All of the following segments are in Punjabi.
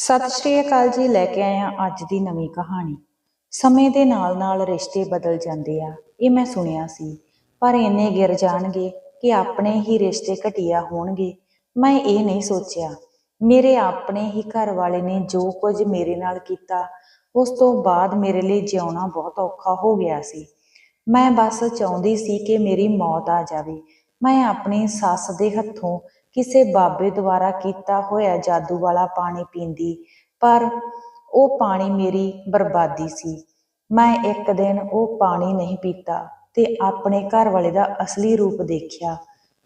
ਸਤਿ ਸ਼੍ਰੀ ਅਕਾਲ ਜੀ, ਲੈ ਕੇ ਆਏ ਹਾਂ ਅੱਜ ਦੀ ਨਵੀਂ ਕਹਾਣੀ। ਸਮੇਂ ਦੇ ਨਾਲ-ਨਾਲ ਰਿਸ਼ਤੇ ਬਦਲ ਜਾਂਦੇ ਆ, ਇਹ ਮੈਂ ਸੁਣਿਆ ਸੀ। ਪਰ ਇੰਨੇ ਗਿਰ ਜਾਣਗੇ ਕਿ ਆਪਣੇ ਹੀ ਰਿਸ਼ਤੇ ਘਟੀਆ ਹੋਣਗੇ। ਮੈਂ ਇਹ ਨਹੀਂ ਸੋਚਿਆ। ਮੇਰੇ ਆਪਣੇ ਹੀ ਘਰ ਵਾਲੇ ਨੇ ਜੋ ਕੁਝ ਮੇਰੇ ਨਾਲ ਕੀਤਾ, ਉਸ ਤੋਂ ਬਾਅਦ ਮੇਰੇ ਲਈ ਜਿਉਣਾ ਬਹੁਤ ਔਖਾ ਹੋ ਗਿਆ ਸੀ। ਮੈਂ ਬਸ ਚਾਹੁੰਦੀ ਸੀ ਕਿ ਮੇਰੀ ਮੌਤ ਆ ਜਾਵੇ। ਮੈਂ ਆਪਣੀ ਸੱਸ ਦੇ ਹੱਥੋਂ ਕਿਸੇ ਬਾਬੇ ਦੁਆਰਾ ਕੀਤਾ ਹੋਇਆ ਜਾਦੂ ਵਾਲਾ ਪਾਣੀ ਪੀਂਦੀ, ਪਰ ਉਹ ਪਾਣੀ ਮੇਰੀ ਬਰਬਾਦੀ ਸੀ। ਮੈਂ ਇੱਕ ਦਿਨ ਉਹ ਪਾਣੀ ਨਹੀਂ ਪੀਤਾ ਤੇ ਆਪਣੇ ਘਰ ਵਾਲੇ ਦਾ ਅਸਲੀ ਰੂਪ ਦੇਖਿਆ।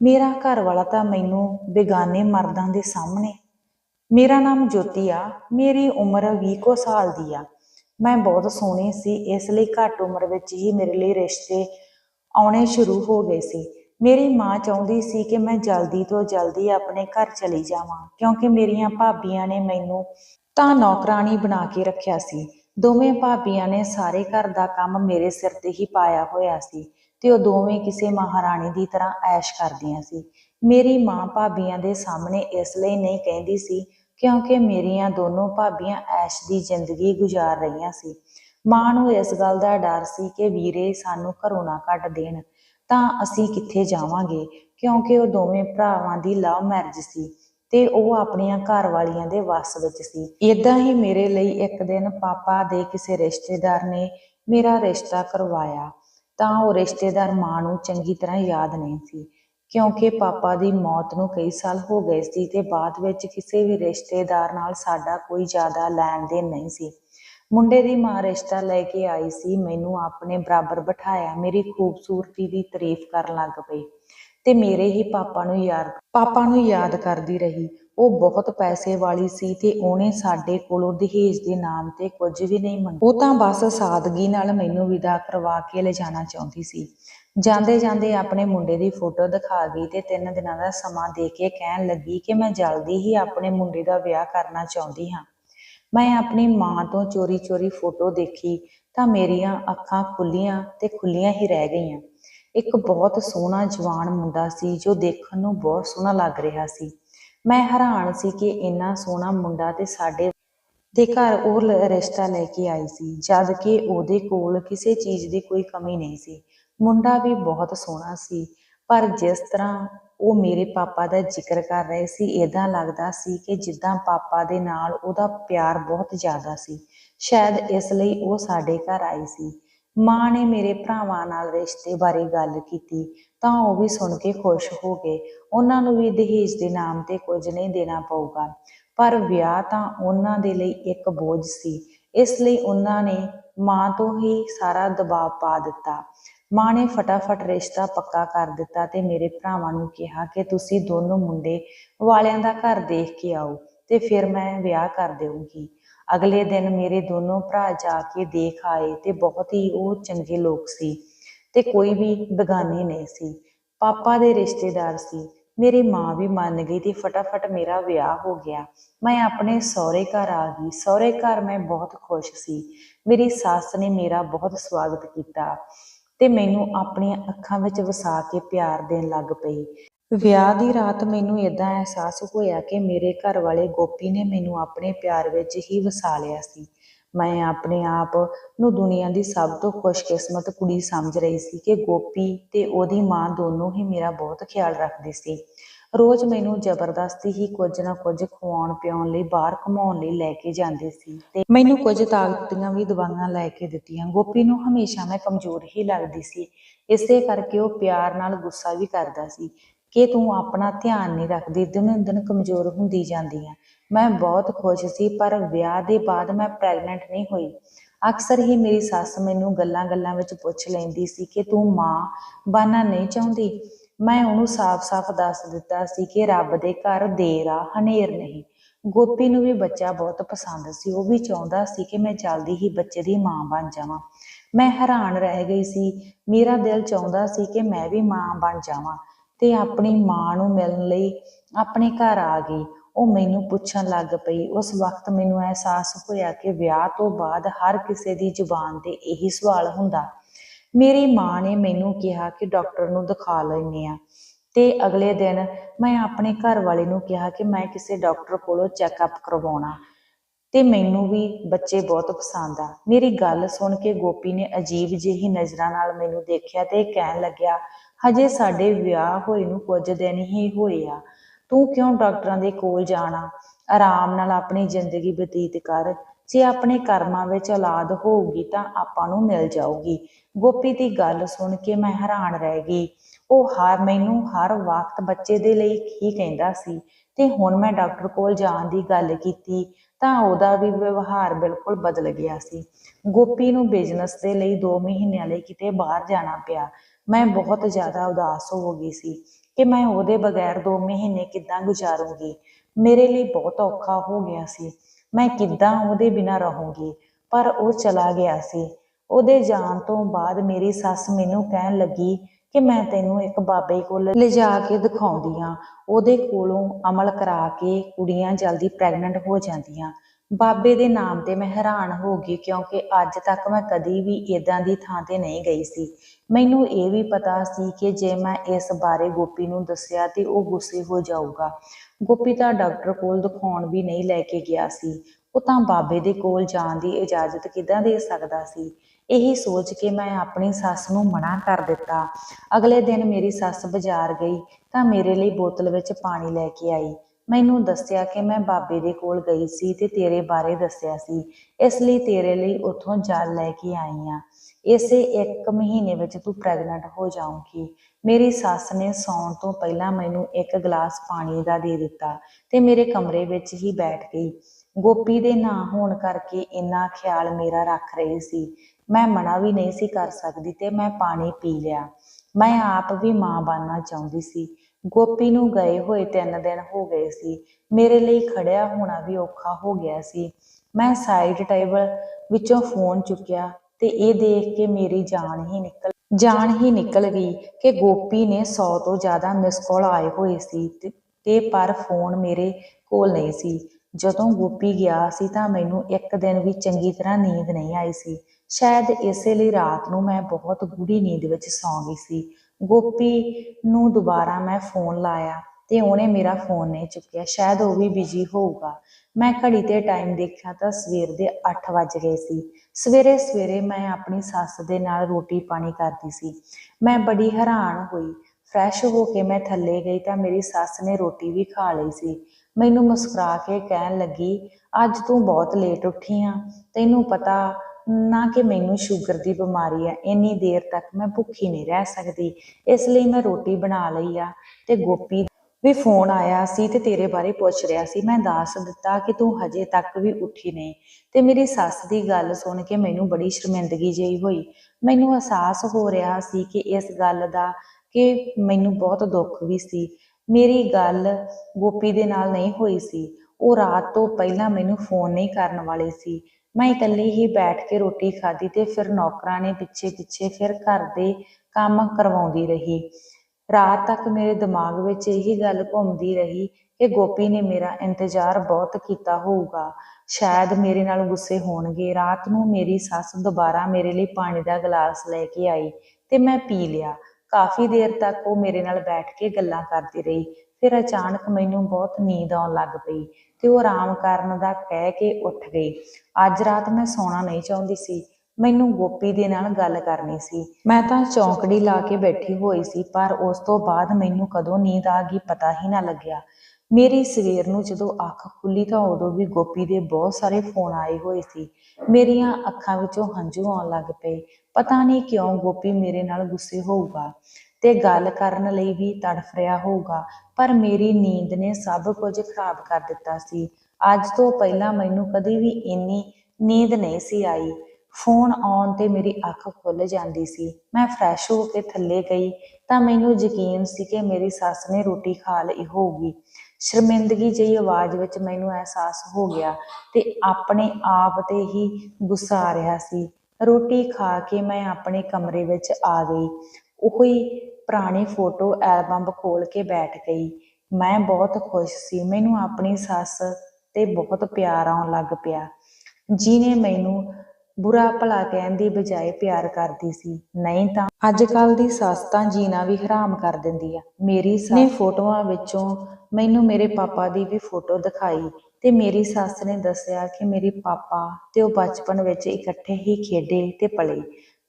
ਮੇਰਾ ਘਰ ਵਾਲਾ ਤਾਂ ਮੈਨੂੰ ਬੇਗਾਨੇ ਮਰਦਾਂ ਦੇ ਸਾਹਮਣੇ। ਮੇਰਾ ਨਾਮ ਜੋਤੀ ਆ, ਮੇਰੀ ਉਮਰ 20 ਕੁ ਸਾਲ ਦੀ ਆ। ਮੈਂ ਬਹੁਤ ਸੋਹਣੀ ਸੀ, ਇਸ ਲਈ ਘੱਟ ਉਮਰ ਵਿੱਚ ਹੀ ਮੇਰੇ ਲਈ ਰਿਸ਼ਤੇ ਆਉਣੇ ਸ਼ੁਰੂ ਹੋ ਗਏ ਸੀ। ਮੇਰੀ ਮਾਂ ਚਾਹੁੰਦੀ ਸੀ ਕਿ ਮੈਂ ਜਲਦੀ ਤੋਂ ਜਲਦੀ ਆਪਣੇ ਘਰ ਚਲੀ ਜਾਵਾਂ, ਕਿਉਂਕਿ ਮੇਰੀਆਂ ਭਾਬੀਆਂ ਨੇ ਮੈਨੂੰ ਤਾਂ ਨੌਕਰਾਨੀ ਬਣਾ ਕੇ ਰੱਖਿਆ ਸੀ। ਦੋਵੇਂ ਭਾਬੀਆਂ ਨੇ ਸਾਰੇ ਘਰ ਦਾ ਕੰਮ ਮੇਰੇ ਸਿਰ ਤੇ ਹੀ ਪਾਇਆ ਹੋਇਆ ਸੀ ਤੇ ਉਹ ਦੋਵੇਂ ਕਿਸੇ ਮਹਾਰਾਣੀ ਦੀ ਤਰ੍ਹਾਂ ਐਸ਼ ਕਰਦੀਆਂ ਸੀ। ਮੇਰੀ ਮਾਂ ਭਾਬੀਆਂ ਦੇ ਸਾਹਮਣੇ ਇਸ ਲਈ ਨਹੀਂ ਕਹਿੰਦੀ ਸੀ, ਕਿਉਂਕਿ ਮੇਰੀਆਂ ਦੋਨੋਂ ਭਾਬੀਆਂ ਐਸ਼ ਦੀ ਜ਼ਿੰਦਗੀ ਗੁਜ਼ਾਰ ਰਹੀਆਂ ਸੀ। ਮਾਂ ਨੂੰ ਇਸ ਗੱਲ ਦਾ ਡਰ ਸੀ ਕਿ ਵੀਰੇ ਸਾਨੂੰ ਘਰੋਂ ਨਾ ਕੱਢ ਦੇਣ। ਤਾਂ ਅਸੀਂ ਕਿੱਥੇ ਜਾਵਾਂਗੇ? ਕਿਉਂਕਿ ਉਹ ਦੋਵੇਂ ਭਰਾਵਾਂ ਦੀ ਲਵ ਮੈਰਿਜ ਸੀ ਤੇ ਉਹ ਆਪਣੀਆਂ ਘਰ ਵਾਲੀਆਂ ਦੇ ਵੱਸ ਵਿੱਚ ਸੀ। ਇਦਾਂ ਹੀ ਮੇਰੇ ਲਈ ਇੱਕ ਦਿਨ ਪਾਪਾ ਦੇ ਕਿਸੇ ਰਿਸ਼ਤੇਦਾਰ ਨੇ ਮੇਰਾ ਰਿਸ਼ਤਾ ਕਰਵਾਇਆ। ਤਾਂ ਉਹ ਰਿਸ਼ਤੇਦਾਰ ਮਾਂ ਨੂੰ ਚੰਗੀ ਤਰ੍ਹਾਂ ਯਾਦ ਨਹੀਂ ਸੀ, ਕਿਉਂਕਿ ਪਾਪਾ ਦੀ ਮੌਤ ਨੂੰ ਕਈ ਸਾਲ ਹੋ ਗਏ ਸੀ ਤੇ ਬਾਅਦ ਵਿੱਚ ਕਿਸੇ ਵੀ ਰਿਸ਼ਤੇਦਾਰ ਨਾਲ ਸਾਡਾ ਕੋਈ ਜ਼ਿਆਦਾ ਲੈਣ ਦੇਣ ਨਹੀਂ ਸੀ। ਮੁੰਡੇ ਦੀ ਮਾਂ ਰਿਸ਼ਤਾ ਲੈ ਕੇ ਆਈ ਸੀ, ਮੈਨੂੰ ਆਪਣੇ ਬਰਾਬਰ ਬਿਠਾਇਆ। ਮੇਰੀ ਖੂਬਸੂਰਤੀ ਦੀ ਤਾਰੀਫ ਕਰਨ ਲੱਗ ਪਈ ਤੇ ਮੇਰੇ ਹੀ ਪਾਪਾ ਨੂੰ ਯਾਦ, ਪਾਪਾ ਨੂੰ ਯਾਦ ਕਰਦੀ ਰਹੀ। ਉਹ ਬਹੁਤ ਪੈਸੇ ਵਾਲੀ ਸੀ ਤੇ ਉਹਨੇ ਸਾਡੇ ਕੋਲੋਂ ਦਹੇਜ ਦੇ ਨਾਮ ਤੇ ਕੁਝ ਵੀ ਨਹੀਂ ਮੰਗਿਆ ਉਹ ਤਾਂ ਬਸ ਸਾਦਗੀ ਨਾਲ ਮੈਨੂੰ ਵਿਦਾ ਕਰਵਾ ਕੇ ਲਿਜਾਣਾ ਚਾਹੁੰਦੀ ਸੀ। ਜਾਂਦੇ ਜਾਂਦੇ ਆਪਣੇ ਮੁੰਡੇ ਦੀ ਫੋਟੋ ਦਿਖਾ ਗਈ ਤੇ ਤਿੰਨ ਦਿਨਾਂ ਦਾ ਸਮਾਂ ਦੇ ਕੇ ਕਹਿਣ ਲੱਗੀ ਕਿ ਮੈਂ ਜਲਦੀ ਹੀ ਆਪਣੇ ਮੁੰਡੇ ਦਾ ਵਿਆਹ ਕਰਨਾ ਚਾਹੁੰਦੀ ਹਾਂ। ਮੈਂ ਆਪਣੀ ਮਾਂ ਤੋਂ ਚੋਰੀ ਚੋਰੀ ਫੋਟੋ ਦੇਖੀ ਤਾਂ ਮੇਰੀਆਂ ਅੱਖਾਂ ਖੁੱਲੀਆਂ ਤੇ ਖੁੱਲੀਆਂ ਹੀ ਰਹਿ ਗਈਆਂ। ਇੱਕ ਬਹੁਤ ਸੋਹਣਾ ਜਵਾਨ ਮੁੰਡਾ ਸੀ ਜੋ ਦੇਖਣ ਨੂੰ ਬਹੁਤ ਸੋਹਣਾ ਲੱਗ ਰਿਹਾ ਸੀ। ਮੈਂ ਹੈਰਾਨ ਸੀ ਕਿ ਇੰਨਾ ਸੋਹਣਾ ਮੁੰਡਾ ਤੇ ਸਾਡੇ ਦੇ ਘਰ ਉਹ ਰਿਸ਼ਤਾ ਲੈ ਕੇ ਆਈ ਸੀ, ਜਦ ਕਿ ਉਹਦੇ ਕੋਲ ਕਿਸੇ ਚੀਜ਼ ਦੀ ਕੋਈ ਕਮੀ ਨਹੀਂ ਸੀ। ਮੁੰਡਾ ਵੀ ਬਹੁਤ ਸੋਹਣਾ ਸੀ, ਪਰ ਜਿਸ ਤਰ੍ਹਾਂ ਉਹ ਮੇਰੇ ਪਾਪਾ ਦਾ ਜ਼ਿਕਰ ਕਰ ਰਹੇ ਸੀ। ਇਦਾਂ ਲੱਗਦਾ ਸੀ ਕਿ ਜਿੱਦਾਂ ਪਾਪਾ ਦੇ ਨਾਲ ਉਹਦਾ ਪਿਆਰ ਬਹੁਤ ਜ਼ਿਆਦਾ ਸੀ। ਸ਼ਾਇਦ ਇਸ ਲਈ ਉਹ ਸਾਡੇ ਘਰ ਆਈ ਸੀ। ਮਾਂ ਨੇ ਮੇਰੇ ਭਰਾਵਾਂ ਨਾਲ ਰਿਸ਼ਤੇ ਬਾਰੇ ਗੱਲ ਕੀਤੀ, ਤਾਂ ਉਹ ਵੀ ਸੁਣ ਕੇ ਖੁਸ਼ ਹੋ ਗਏ। ਉਹਨਾਂ ਨੂੰ ਵੀ ਦਹੇਜ ਦੇ ਨਾਮ ਤੇ ਕੁਝ ਨਹੀਂ ਦੇਣਾ ਪਊਗਾ। ਪਰ ਵਿਆਹ ਤਾਂ ਉਹਨਾਂ ਦੇ ਲਈ ਇੱਕ ਬੋਝ ਸੀ। ਇਸ ਲਈ ਉਹਨਾਂ ਨੇ ਮਾਂ ਤੋਂ ਹੀ ਸਾਰਾ ਦਬਾਅ ਪਾ ਦਿੱਤਾ। ਮਾਂ ਨੇ ਫਟਾਫਟ ਰਿਸ਼ਤਾ ਪੱਕਾ ਕਰ ਦਿੱਤਾ ਤੇ ਮੇਰੇ ਭਰਾਵਾਂ ਨੂੰ ਕਿਹਾ ਕਿ ਤੁਸੀਂ ਦੋਨੋਂ ਮੁੰਡੇ ਵਾਲਿਆਂ ਦਾ ਘਰ ਦੇਖ ਕੇ ਆਓ ਤੇ ਫਿਰ ਮੈਂ ਵਿਆਹ ਕਰ ਦੇਵਾਂਗੀ ਅਗਲੇ ਦਿਨ ਮੇਰੇ ਦੋਨੋਂ ਭਰਾ ਜਾ ਕੇ ਦੇਖ ਆਏ ਤੇ ਬਹੁਤ ਹੀ ਉਹ ਚੰਗੇ ਲੋਕ ਸੀ ਤੇ ਕੋਈ ਵੀ ਬੇਗਾਨੀ ਨਹੀਂ ਸੀ। ਪਾਪਾ ਦੇ ਰਿਸ਼ਤੇਦਾਰ ਸੀ। ਮੇਰੀ ਮਾਂ ਵੀ ਮੰਨ ਗਈ ਤੇ ਫਟਾਫਟ ਮੇਰਾ ਵਿਆਹ ਹੋ ਗਿਆ। ਮੈਂ ਆਪਣੇ ਸਹੁਰੇ ਘਰ ਆ ਗਈ। ਸਹੁਰੇ ਘਰ ਮੈਂ ਬਹੁਤ ਖੁਸ਼ ਸੀ। ਮੇਰੀ ਸੱਸ ਨੇ ਮੇਰਾ ਬਹੁਤ ਸਵਾਗਤ ਕੀਤਾ। ਤੇ ਮੈਨੂੰ ਆਪਣੀਆਂ ਅੱਖਾਂ ਵਿੱਚ ਵਸਾ ਕੇ ਪਿਆਰ ਦੇਣ ਲੱਗ ਪਈ। ਵਿਆਹ ਦੀ ਰਾਤ ਮੈਨੂੰ ਇਦਾਂ ਅਹਿਸਾਸ ਹੋਇਆ ਕਿ ਮੇਰੇ ਘਰ ਵਾਲੇ ਗੋਪੀ ਨੇ ਮੈਨੂੰ ਆਪਣੇ ਪਿਆਰ ਵਿੱਚ ਹੀ ਵਸਾ ਲਿਆ ਸੀ। ਮੈਂ ਆਪਣੇ ਆਪ ਨੂੰ ਦੁਨੀਆ ਦੀ ਸਭ ਤੋਂ ਖੁਸ਼ਕਿਸਮਤ ਕੁੜੀ ਸਮਝ ਰਹੀ ਸੀ ਕਿ ਗੋਪੀ ਤੇ ਉਹਦੀ ਮਾਂ ਦੋਨੋਂ ਹੀ ਮੇਰਾ ਬਹੁਤ ਖਿਆਲ ਰੱਖਦੇ ਸੀ। ਰੋਜ਼ ਮੈਨੂੰ ਜ਼ਬਰਦਸਤੀ ਹੀ ਕੁਝ ਨਾ ਕੁਝ ਖਵਾਉਣ ਪਿਆਉਣ ਲਈ, ਬਾਹਰ ਘੁਮਾਉਣ ਲਈ ਲੈ ਕੇ ਜਾਂਦੇ ਸੀ ਤੇ ਮੈਨੂੰ ਕੁਝ ਤਾਕਤ ਦੀਆਂ ਵੀ ਦਵਾਈਆਂ ਲੈ ਕੇ ਦਿੱਤੀਆਂ। ਗੋਪੀ ਨੂੰ ਹਮੇਸ਼ਾ ਮੈਂ ਕਮਜ਼ੋਰ ਹੀ ਲੱਗਦੀ ਸੀ। ਇਸੇ ਕਰਕੇ ਉਹ ਪਿਆਰ ਨਾਲ ਗੁੱਸਾ ਵੀ ਕਰਦਾ ਸੀ ਕਿ ਤੂੰ ਆਪਣਾ ਧਿਆਨ ਨਹੀਂ ਰੱਖਦੀ ਦਿਨੋਂ ਦਿਨ ਕਮਜ਼ੋਰ ਹੁੰਦੀ ਜਾਂਦੀ ਆ ਮੈਂ ਬਹੁਤ ਖੁਸ਼ ਸੀ, ਪਰ ਵਿਆਹ ਦੇ ਬਾਅਦ ਮੈਂ ਪ੍ਰੈਗਨੈਂਟ ਨਹੀਂ ਹੋਈ। ਅਕਸਰ ਹੀ ਮੇਰੀ ਸੱਸ ਮੈਨੂੰ ਗੱਲਾਂ-ਗੱਲਾਂ ਵਿੱਚ ਪੁੱਛ ਲੈਂਦੀ ਸੀ ਕਿ ਤੂੰ ਮਾਂ ਬਣਨਾ ਨਹੀਂ ਚਾਹੁੰਦੀ? ਮੈਂ ਉਹਨੂੰ ਸਾਫ਼-ਸਾਫ਼ ਦੱਸ ਦਿੱਤਾ ਸੀ ਕਿ ਰੱਬ ਦੇ ਘਰ ਦੇਰ ਆ ਹਨੇਰ ਨਹੀਂ। ਗੋਪੀ ਨੂੰ ਵੀ ਬੱਚਾ ਬਹੁਤ ਪਸੰਦ ਸੀ। ਉਹ ਵੀ ਚਾਹੁੰਦਾ ਸੀ ਕਿ ਮੈਂ ਜਲਦੀ ਹੀ ਬੱਚੇ ਦੀ ਮਾਂ ਬਣ ਜਾਵਾਂ। ਮੈਂ ਹੈਰਾਨ ਰਹਿ ਗਈ ਸੀ। ਮੇਰਾ ਦਿਲ ਚਾਹੁੰਦਾ ਸੀ ਕਿ ਮੈਂ ਵੀ ਮਾਂ ਬਣ ਜਾਵਾਂ ਤੇ ਆਪਣੀ ਮਾਂ ਨੂੰ ਮਿਲਣ ਲਈ ਆਪਣੇ ਘਰ ਆ ਗਈ। ਉਹ ਮੈਨੂੰ ਪੁੱਛਣ ਲੱਗ ਪਈ। ਉਸ ਵਕਤ ਮੈਨੂੰ ਅਹਿਸਾਸ ਹੋਇਆ ਕਿ ਵਿਆਹ ਤੋਂ ਬਾਅਦ ਹਰ ਕਿਸੇ ਦੀ ਜ਼ੁਬਾਨ ਤੇ ਇਹੀ ਸਵਾਲ ਹੁੰਦਾ ਮੇਰੀ ਮਾਂ ਨੇ ਮੈਨੂੰ ਕਿਹਾ ਕਿ ਡਾਕਟਰ ਨੂੰ ਦਿਖਾ ਲੈਂਦੇ ਆ ਤੇ ਅਗਲੇ ਦਿਨ ਮੈਂ ਆਪਣੇ ਘਰ ਵਾਲੇ ਨੂੰ ਕਿਹਾ ਕਿ ਮੈਂ ਕਿਸੇ ਡਾਕਟਰ ਕੋਲੋਂ ਚੈੱਕਅਪ ਕਰਵਾਉਣਾ। ਤੇ ਮੈਨੂੰ ਵੀ ਬੱਚੇ ਬਹੁਤ ਪਸੰਦ ਆ। ਮੇਰੀ ਗੱਲ ਸੁਣ ਕੇ ਗੋਪੀ ਨੇ ਅਜੀਬ ਜਿਹੀ ਨਜ਼ਰਾਂ ਨਾਲ ਮੈਨੂੰ ਦੇਖਿਆ ਤੇ ਕਹਿਣ ਲੱਗਿਆ, ਹਜੇ ਸਾਡੇ ਵਿਆਹ ਹੋਏ ਨੂੰ ਕੁਝ ਦਿਨ ਹੀ ਹੋਏ ਆ। ਤੂੰ ਕਿਉਂ ਡਾਕਟਰਾਂ ਦੇ ਕੋਲ ਜਾਣਾ? ਆਰਾਮ ਨਾਲ ਆਪਣੀ ਜ਼ਿੰਦਗੀ ਬਤੀਤ ਕਰ। ਜੇ ਆਪਣੇ ਕਰਮਾਂ ਵਿੱਚ ਔਲਾਦ ਹੋਊਗੀ ਤਾਂ ਆਪਾਂ ਨੂੰ ਮਿਲ ਜਾਊਗੀ। ਗੋਪੀ ਦੀ ਗੱਲ ਸੁਣ ਕੇ ਮੈਂ ਹੈਰਾਨ ਰਹਿ ਗਈ। ਉਹ ਹਰ ਮੈਨੂੰ ਹਰ ਵਕਤ ਬੱਚੇ ਦੇ ਲਈ ਹੀ ਕਹਿੰਦਾ ਸੀ ਤੇ ਹੁਣ ਮੈਂ ਡਾਕਟਰ ਕੋਲ ਜਾਣ ਦੀ ਗੱਲ ਕੀਤੀ ਤਾਂ ਉਹਦਾ ਵੀ ਵਿਵਹਾਰ ਬਿਲਕੁਲ ਬਦਲ ਗਿਆ ਸੀ। ਗੋਪੀ ਨੂੰ ਬਿਜ਼ਨਸ ਦੇ ਲਈ 2 ਮਹੀਨਿਆਂ ਲਈ ਕਿਤੇ ਬਾਹਰ ਜਾਣਾ ਪਿਆ। ਮੈਂ ਬਹੁਤ ਜ਼ਿਆਦਾ ਉਦਾਸ ਹੋ ਗਈ ਸੀ ਕਿ ਮੈਂ ਉਹਦੇ ਬਗੈਰ 2 ਮਹੀਨੇ ਕਿੱਦਾਂ ਗੁਜ਼ਾਰੂੰਗੀ। ਮੇਰੇ ਲਈ ਬਹੁਤ ਔਖਾ ਹੋ ਗਿਆ ਸੀ। ਮੈਂ ਕਿੱਦਾਂ ਉਹਦੇ ਬਿਨਾਂ ਰਹੂੰਗੀ? ਪਰ ਉਹ ਚਲਾ ਗਿਆ ਸੀ। ਉਹਦੇ ਜਾਣ ਤੋਂ ਬਾਅਦ ਮੇਰੀ ਸੱਸ ਮੈਨੂੰ ਕਹਿਣ ਲੱਗੀ ਕਿ ਮੈਂ ਤੈਨੂੰ ਇੱਕ ਬਾਬੇ ਕੋਲ ਲਿਜਾ ਕੇ ਦਿਖਾਉਂਦੀ ਆ ਉਹਦੇ ਕੋਲੋਂ ਅਮਲ ਕਰਾ ਕੇ ਕੁੜੀਆਂ ਜਲਦੀ ਪ੍ਰੈਗਨੈਂਟ ਹੋ ਜਾਂਦੀਆਂ। ਬਾਬੇ ਦੇ ਨਾਮ ਤੇ ਮੈਂ ਹੈਰਾਨ ਹੋ ਗਈ ਕਿਉਂਕਿ ਅੱਜ ਤੱਕ ਮੈਂ ਕਦੀ ਵੀ ਇਦਾਂ ਦੀ ਥਾਂ ਤੇ ਨਹੀਂ ਗਈ ਸੀ। ਮੈਨੂੰ ਇਹ ਵੀ ਪਤਾ ਸੀ ਕਿ ਜੇ ਮੈਂ ਇਸ ਬਾਰੇ ਗੋਪੀ ਨੂੰ ਦੱਸਿਆ ਤੇ ਉਹ ਗੁੱਸੇ ਹੋ ਜਾਊਗਾ। ਗੋਪੀ ਤਾਂ ਡਾਕਟਰ ਕੋਲ ਦਿਖਾਉਣ ਵੀ ਨਹੀਂ ਲੈ ਕੇ ਗਿਆ ਸੀ। ਉਹ ਤਾਂ ਬਾਬੇ ਦੇ ਕੋਲ ਜਾਣ ਦੀ ਇਜਾਜ਼ਤ ਕਿੱਦਾਂ ਦੇ ਸਕਦਾ ਸੀ? ਇਹੀ ਸੋਚ ਕੇ ਮੈਂ ਆਪਣੀ ਸੱਸ ਨੂੰ ਮਨਾ ਕਰ ਦਿੱਤਾ। ਅਗਲੇ ਦਿਨ ਮੇਰੀ ਸੱਸ ਬਾਜ਼ਾਰ ਗਈ ਤਾਂ ਮੇਰੇ ਲਈ ਬੋਤਲ ਵਿੱਚ ਪਾਣੀ ਲੈ ਕੇ ਆਈ। ਮੈਨੂੰ ਦੱਸਿਆ ਕਿ ਮੈਂ ਬਾਬੇ ਦੇ ਕੋਲ ਗਈ ਸੀ ਤੇ ਤੇਰੇ ਬਾਰੇ ਦੱਸਿਆ ਸੀ। ਇਸ ਲਈ ਤੇਰੇ ਲਈ ਉੱਥੋਂ ਜਲ ਲੈ ਕੇ ਆਈ ਆ ਇਸੇ ਇੱਕ ਮਹੀਨੇ ਵਿੱਚ ਤੂੰ ਪ੍ਰੈਗਨੈਂਟ ਹੋ ਜਾਊਂਗੀ। ਮੇਰੀ ਸੱਸ ਨੇ ਸੌਣ ਤੋਂ ਪਹਿਲਾਂ ਮੈਨੂੰ ਇੱਕ ਗਲਾਸ ਪਾਣੀ ਦਾ ਦੇ ਦਿੱਤਾ ਤੇ ਮੇਰੇ ਕਮਰੇ ਵਿੱਚ ਹੀ ਬੈਠ ਗਈ। ਗੋਪੀ ਦੇ ਨਾ ਹੋਣ ਕਰਕੇ ਇੰਨਾ ਖਿਆਲ ਮੇਰਾ ਰੱਖ ਰਹੀ ਸੀ। ਮੈਂ ਮਨਾ ਵੀ ਨਹੀਂ ਸੀ ਕਰ ਸਕਦੀ ਤੇ ਮੈਂ ਪਾਣੀ ਪੀ ਲਿਆ। ਮੈਂ ਆਪ ਵੀ ਮਾਂ ਬਣਨਾ ਚਾਹੁੰਦੀ ਸੀ। ਗੋਪੀ ਨੂੰ ਗਏ ਹੋਏ ਤਿੰਨ ਦਿਨ ਹੋ ਗਏ ਸੀ। ਮੇਰੇ ਲਈ ਖੜਿਆ ਹੋਣਾ ਵੀ ਔਖਾ ਹੋ ਗਿਆ ਸੀ। ਮੈਂ ਸਾਈਡ ਟੇਬਲ ਵਿੱਚੋਂ ਫੋਨ ਚੁੱਕਿਆ। ਤੇ ਇਹ ਦੇਖ ਕੇ ਮੇਰੀ ਜਾਨ ਹੀ ਨਿਕਲ, ਜਾਨ ਹੀ ਨਿਕਲ ਗਈ ਕਿ ਗੋਪੀ ਨੇ 100 ਤੋਂ ਜ਼ਿਆਦਾ ਮਿਸ ਕਾਲ ਆਏ ਹੋਏ ਸੀ ਤੇ- ਪਰ ਫੋਨ ਮੇਰੇ ਕੋਲ ਨਹੀਂ ਸੀ। ਜਦੋਂ ਗੋਪੀ ਗਿਆ ਸੀ ਤਾਂ ਮੈਨੂੰ ਇੱਕ ਦਿਨ ਵੀ ਚੰਗੀ ਤਰ੍ਹਾਂ ਨੀਂਦ ਨਹੀਂ ਆਈ ਸੀ। ਸ਼ਾਇਦ ਇਸੇ ਲਈ ਰਾਤ ਨੂੰ ਮੈਂ ਬਹੁਤ ਗੂੜੀ ਨੀਂਦ ਵਿੱਚ ਸੌਂ ਗਈ ਸੀ। ਗੋਪੀ ਨੂੰ ਦੁਬਾਰਾ ਮੈਂ ਫੋਨ ਲਾਇਆ। ਤੇ ਉਹਨੇ ਮੇਰਾ ਫੋਨ ਨਹੀਂ ਚੁੱਕਿਆ। ਸ਼ਾਇਦ ਉਹ ਵੀ ਬਿਜ਼ੀ ਹੋਊਗਾ। ਮੈਂ ਘੜੀ ਤੇ ਟਾਈਮ ਦੇਖਿਆ ਤਾਂ ਸਵੇਰ ਦੇ 8 ਵੱਜ ਗਏ ਸੀ। ਸਵੇਰੇ ਸਵੇਰੇ ਮੈਂ ਆਪਣੀ ਸੱਸ ਦੇ ਨਾਲ ਰੋਟੀ ਪਾਣੀ ਕਰਦੀ ਸੀ। ਮੈਂ ਬੜੀ ਹੈਰਾਨ ਹੋਈ। ਫਰੈਸ਼ ਹੋ ਕੇ ਮੈਂ ਥੱਲੇ ਗਈ ਤਾਂ ਮੇਰੀ ਸੱਸ ਨੇ ਰੋਟੀ ਵੀ ਖਾ ਲਈ ਸੀ। ਮੈਨੂੰ ਮੁਸਕਰਾ ਕੇ ਕਹਿਣ ਲੱਗੀ, ਅੱਜ ਤੂੰ ਬਹੁਤ ਲੇਟ ਉੱਠੀ ਆ। ਤੈਨੂੰ ਪਤਾ ਨਾ ਕਿ ਮੈਨੂੰ ਸ਼ੂਗਰ ਦੀ ਬਿਮਾਰੀ ਆ। ਇੰਨੀ ਦੇਰ ਤੱਕ ਮੈਂ ਭੁੱਖੀ ਨਹੀਂ ਰਹਿ ਸਕਦੀ। ਇਸ ਲਈ ਮੈਂ ਰੋਟੀ ਬਣਾ ਲਈ ਆ ਤੇ ਗੋਪੀ ਵੀ ਫੋਨ ਆਇਆ ਸੀ ਤੇ ਤੇਰੇ ਬਾਰੇ ਪੁੱਛ ਰਿਹਾ ਸੀ। ਮੈਂ ਦੱਸ ਦਿੱਤਾ ਕਿ ਤੂੰ ਹਜੇ ਤੱਕ ਵੀ ਉੱਠੀ ਨਹੀਂ। ਤੇ ਮੇਰੀ ਸੱਸ ਦੀ ਗੱਲ ਸੁਣ ਕੇ ਮੈਨੂੰ ਬੜੀ ਸ਼ਰਮਿੰਦਗੀ ਜਿਹੀ ਹੋਈ। ਮੈਨੂੰ ਅਹਿਸਾਸ ਹੋ ਰਿਹਾ ਸੀ ਕਿ ਇਸ ਗੱਲ ਦਾ ਕਿ ਮੈਨੂੰ ਬਹੁਤ ਦੁੱਖ ਵੀ ਸੀ। ਮੇਰੀ ਗੱਲ ਗੋਪੀ ਦੇ ਨਾਲ ਨਹੀਂ ਹੋਈ ਸੀ। ਉਹ ਰਾਤ ਤੋਂ ਪਹਿਲਾਂ ਮੈਨੂੰ ਫੋਨ ਨਹੀਂ ਕਰਨ ਵਾਲੇ ਸੀ। ਮੈਂ ਇਕੱਲੀ ਹੀ ਬੈਠ ਕੇ ਰੋਟੀ ਖਾਧੀ ਤੇ ਫਿਰ ਨੌਕਰਾਂ ਨੇ ਪਿੱਛੇ ਪਿੱਛੇ ਫਿਰ ਘਰ ਦੇ ਕੰਮ ਕਰਵਾਉਂਦੀ ਰਹੀ। ਰਾਤ ਤੱਕ ਮੇਰੇ ਦਿਮਾਗ ਵਿੱਚ ਇਹੀ ਗੱਲ ਘੁੰਮਦੀ ਰਹੀ ਕਿ ਗੋਪੀ ਨੇ ਮੇਰਾ ਇੰਤਜ਼ਾਰ ਬਹੁਤ ਕੀਤਾ ਹੋਊਗਾ। ਸ਼ਾਇਦ ਮੇਰੇ ਨਾਲ ਗੁੱਸੇ ਹੋਣਗੇ। ਰਾਤ ਨੂੰ ਮੇਰੀ ਸੱਸ ਦੁਬਾਰਾ ਮੇਰੇ ਲਈ ਪਾਣੀ ਦਾ ਗਲਾਸ ਲੈ ਕੇ ਆਈ ਤੇ ਮੈਂ ਪੀ ਲਿਆ। ਕਾਫੀ ਦੇਰ ਤੱਕ ਉਹ ਮੇਰੇ ਨਾਲ ਬੈਠ ਕੇ ਗੱਲਾਂ ਕਰਦੀ ਰਹੀ। ਫਿਰ ਅਚਾਨਕ ਮੈਨੂੰ ਬਹੁਤ ਨੀਂਦ ਆਉਣ ਲੱਗ ਪਈ ਤੇ ਉਹ ਆਰਾਮ ਕਰਨ ਦਾ ਕਹਿ ਕੇ ਉੱਠ ਗਈ। ਅੱਜ ਰਾਤ ਮੈਂ ਸੌਣਾ ਨਹੀਂ ਚਾਹੁੰਦੀ ਸੀ। ਮੈਨੂੰ ਗੋਪੀ ਦੇ ਨਾਲ ਗੱਲ ਕਰਨੀ ਸੀ। ਮੈਂ ਤਾਂ ਚੌਂਕੜੀ ਲਾ ਕੇ ਬੈਠੀ ਹੋਈ ਸੀ, ਪਰ ਉਸ ਤੋਂ ਬਾਅਦ ਮੈਨੂੰ ਕਦੋਂ ਨੀਂਦ ਆ ਗਈ ਪਤਾ ਹੀ ਨਾ ਲੱਗਿਆ। ਮੇਰੀ ਸਵੇਰ ਨੂੰ ਜਦੋਂ ਅੱਖ ਖੁੱਲੀ ਤਾਂ ਉਦੋਂ ਵੀ ਗੋਪੀ ਦੇ ਬਹੁਤ ਸਾਰੇ ਫੋਨ ਆਏ ਹੋਏ ਸੀ। ਮੇਰੀਆਂ ਅੱਖਾਂ ਵਿੱਚੋਂ ਹੰਝੂ ਆਉਣ ਲੱਗ ਪਏ। ਪਤਾ ਨਹੀਂ ਕਿਉਂ ਗੋਪੀ ਮੇਰੇ ਨਾਲ ਗੁੱਸੇ ਹੋਊਗਾ ਤੇ ਗੱਲ ਕਰਨ ਲਈ ਵੀ ਤੜਫ ਰਿਹਾ ਹੋਊਗਾ, ਪਰ ਮੇਰੀ ਨੀਂਦ ਨੇ ਸਭ ਕੁਝ ਖਰਾਬ ਕਰ ਦਿੱਤਾ ਸੀ। ਅੱਜ ਤੋਂ ਪਹਿਲਾਂ ਮੈਨੂੰ ਕਦੇ ਵੀ ਇੰਨੀ ਨੀਂਦ ਨਹੀਂ ਸੀ ਆਈ। ਫੋਨ ਆਉਣ ਤੇ ਮੇਰੀ ਅੱਖ ਖੁੱਲ ਜਾਂਦੀ ਸੀ। ਮੈਂ ਫਰੈਸ਼ ਹੋ ਕੇ ਥੱਲੇ ਗਈ ਤਾਂ ਮੈਨੂੰ ਯਕੀਨ ਸੀ ਕਿ ਮੇਰੀ ਸੱਸ ਨੇ ਰੋਟੀ ਖਾ ਲਈ ਹੋਊਗੀ। ਸ਼ਰਮਿੰਦਗੀ ਜਿਹੀ ਆਵਾਜ਼ ਵਿੱਚ ਮੈਨੂੰ ਅਹਿਸਾਸ ਹੋ ਗਿਆ ਤੇ ਆਪਣੇ ਆਪ ਤੇ ਹੀ ਗੁੱਸਾ ਆ ਰਿਹਾ ਸੀ। ਰੋਟੀ ਖਾ ਕੇ ਮੈਂ ਆਪਣੇ ਕਮਰੇ ਵਿੱਚ ਆ ਗਈ। ਉਹੀ ਪੁਰਾਣੀ ਫੋਟੋ ਐਲਬਮ ਖੋਲ ਕੇ ਬੈਠ ਗਈ। ਮੈਂ ਬਹੁਤ ਖੁਸ਼ ਸੀ। ਮੈਨੂੰ ਆਪਣੀ ਸੱਸ ਤੇ ਬਹੁਤ ਪਿਆਰ ਆਉਣ ਲੱਗ ਪਿਆ। ਜਿਹਨੇ ਮੈਨੂੰ ਬੁਰਾ ਭਲਾ ਕਹਿਣ ਦੀ ਬਜਾਏ ਪਿਆਰ ਕਰਦੀ ਸੀ। ਨਹੀਂ ਤਾਂ ਅੱਜ ਕੱਲ ਦੀ ਸੱਸ ਤਾਂ ਜੀਣਾ ਵੀ ਹਰਾਮ ਕਰ ਦਿੰਦੀ ਆ। ਮੇਰੀ ਸੱਸ ਨੇ ਫੋਟੋਆਂ ਵਿੱਚੋਂ ਮੈਨੂੰ ਮੇਰੇ ਪਾਪਾ ਦੀ ਵੀ ਫੋਟੋ ਦਿਖਾਈ ਤੇ ਮੇਰੀ ਸੱਸ ਨੇ ਦੱਸਿਆ ਕਿ ਮੇਰੇ ਪਾਪਾ ਤੇ ਉਹ ਬਚਪਨ ਵਿੱਚ ਇਕੱਠੇ ਹੀ ਖੇਡੇ ਤੇ ਪਲੇ।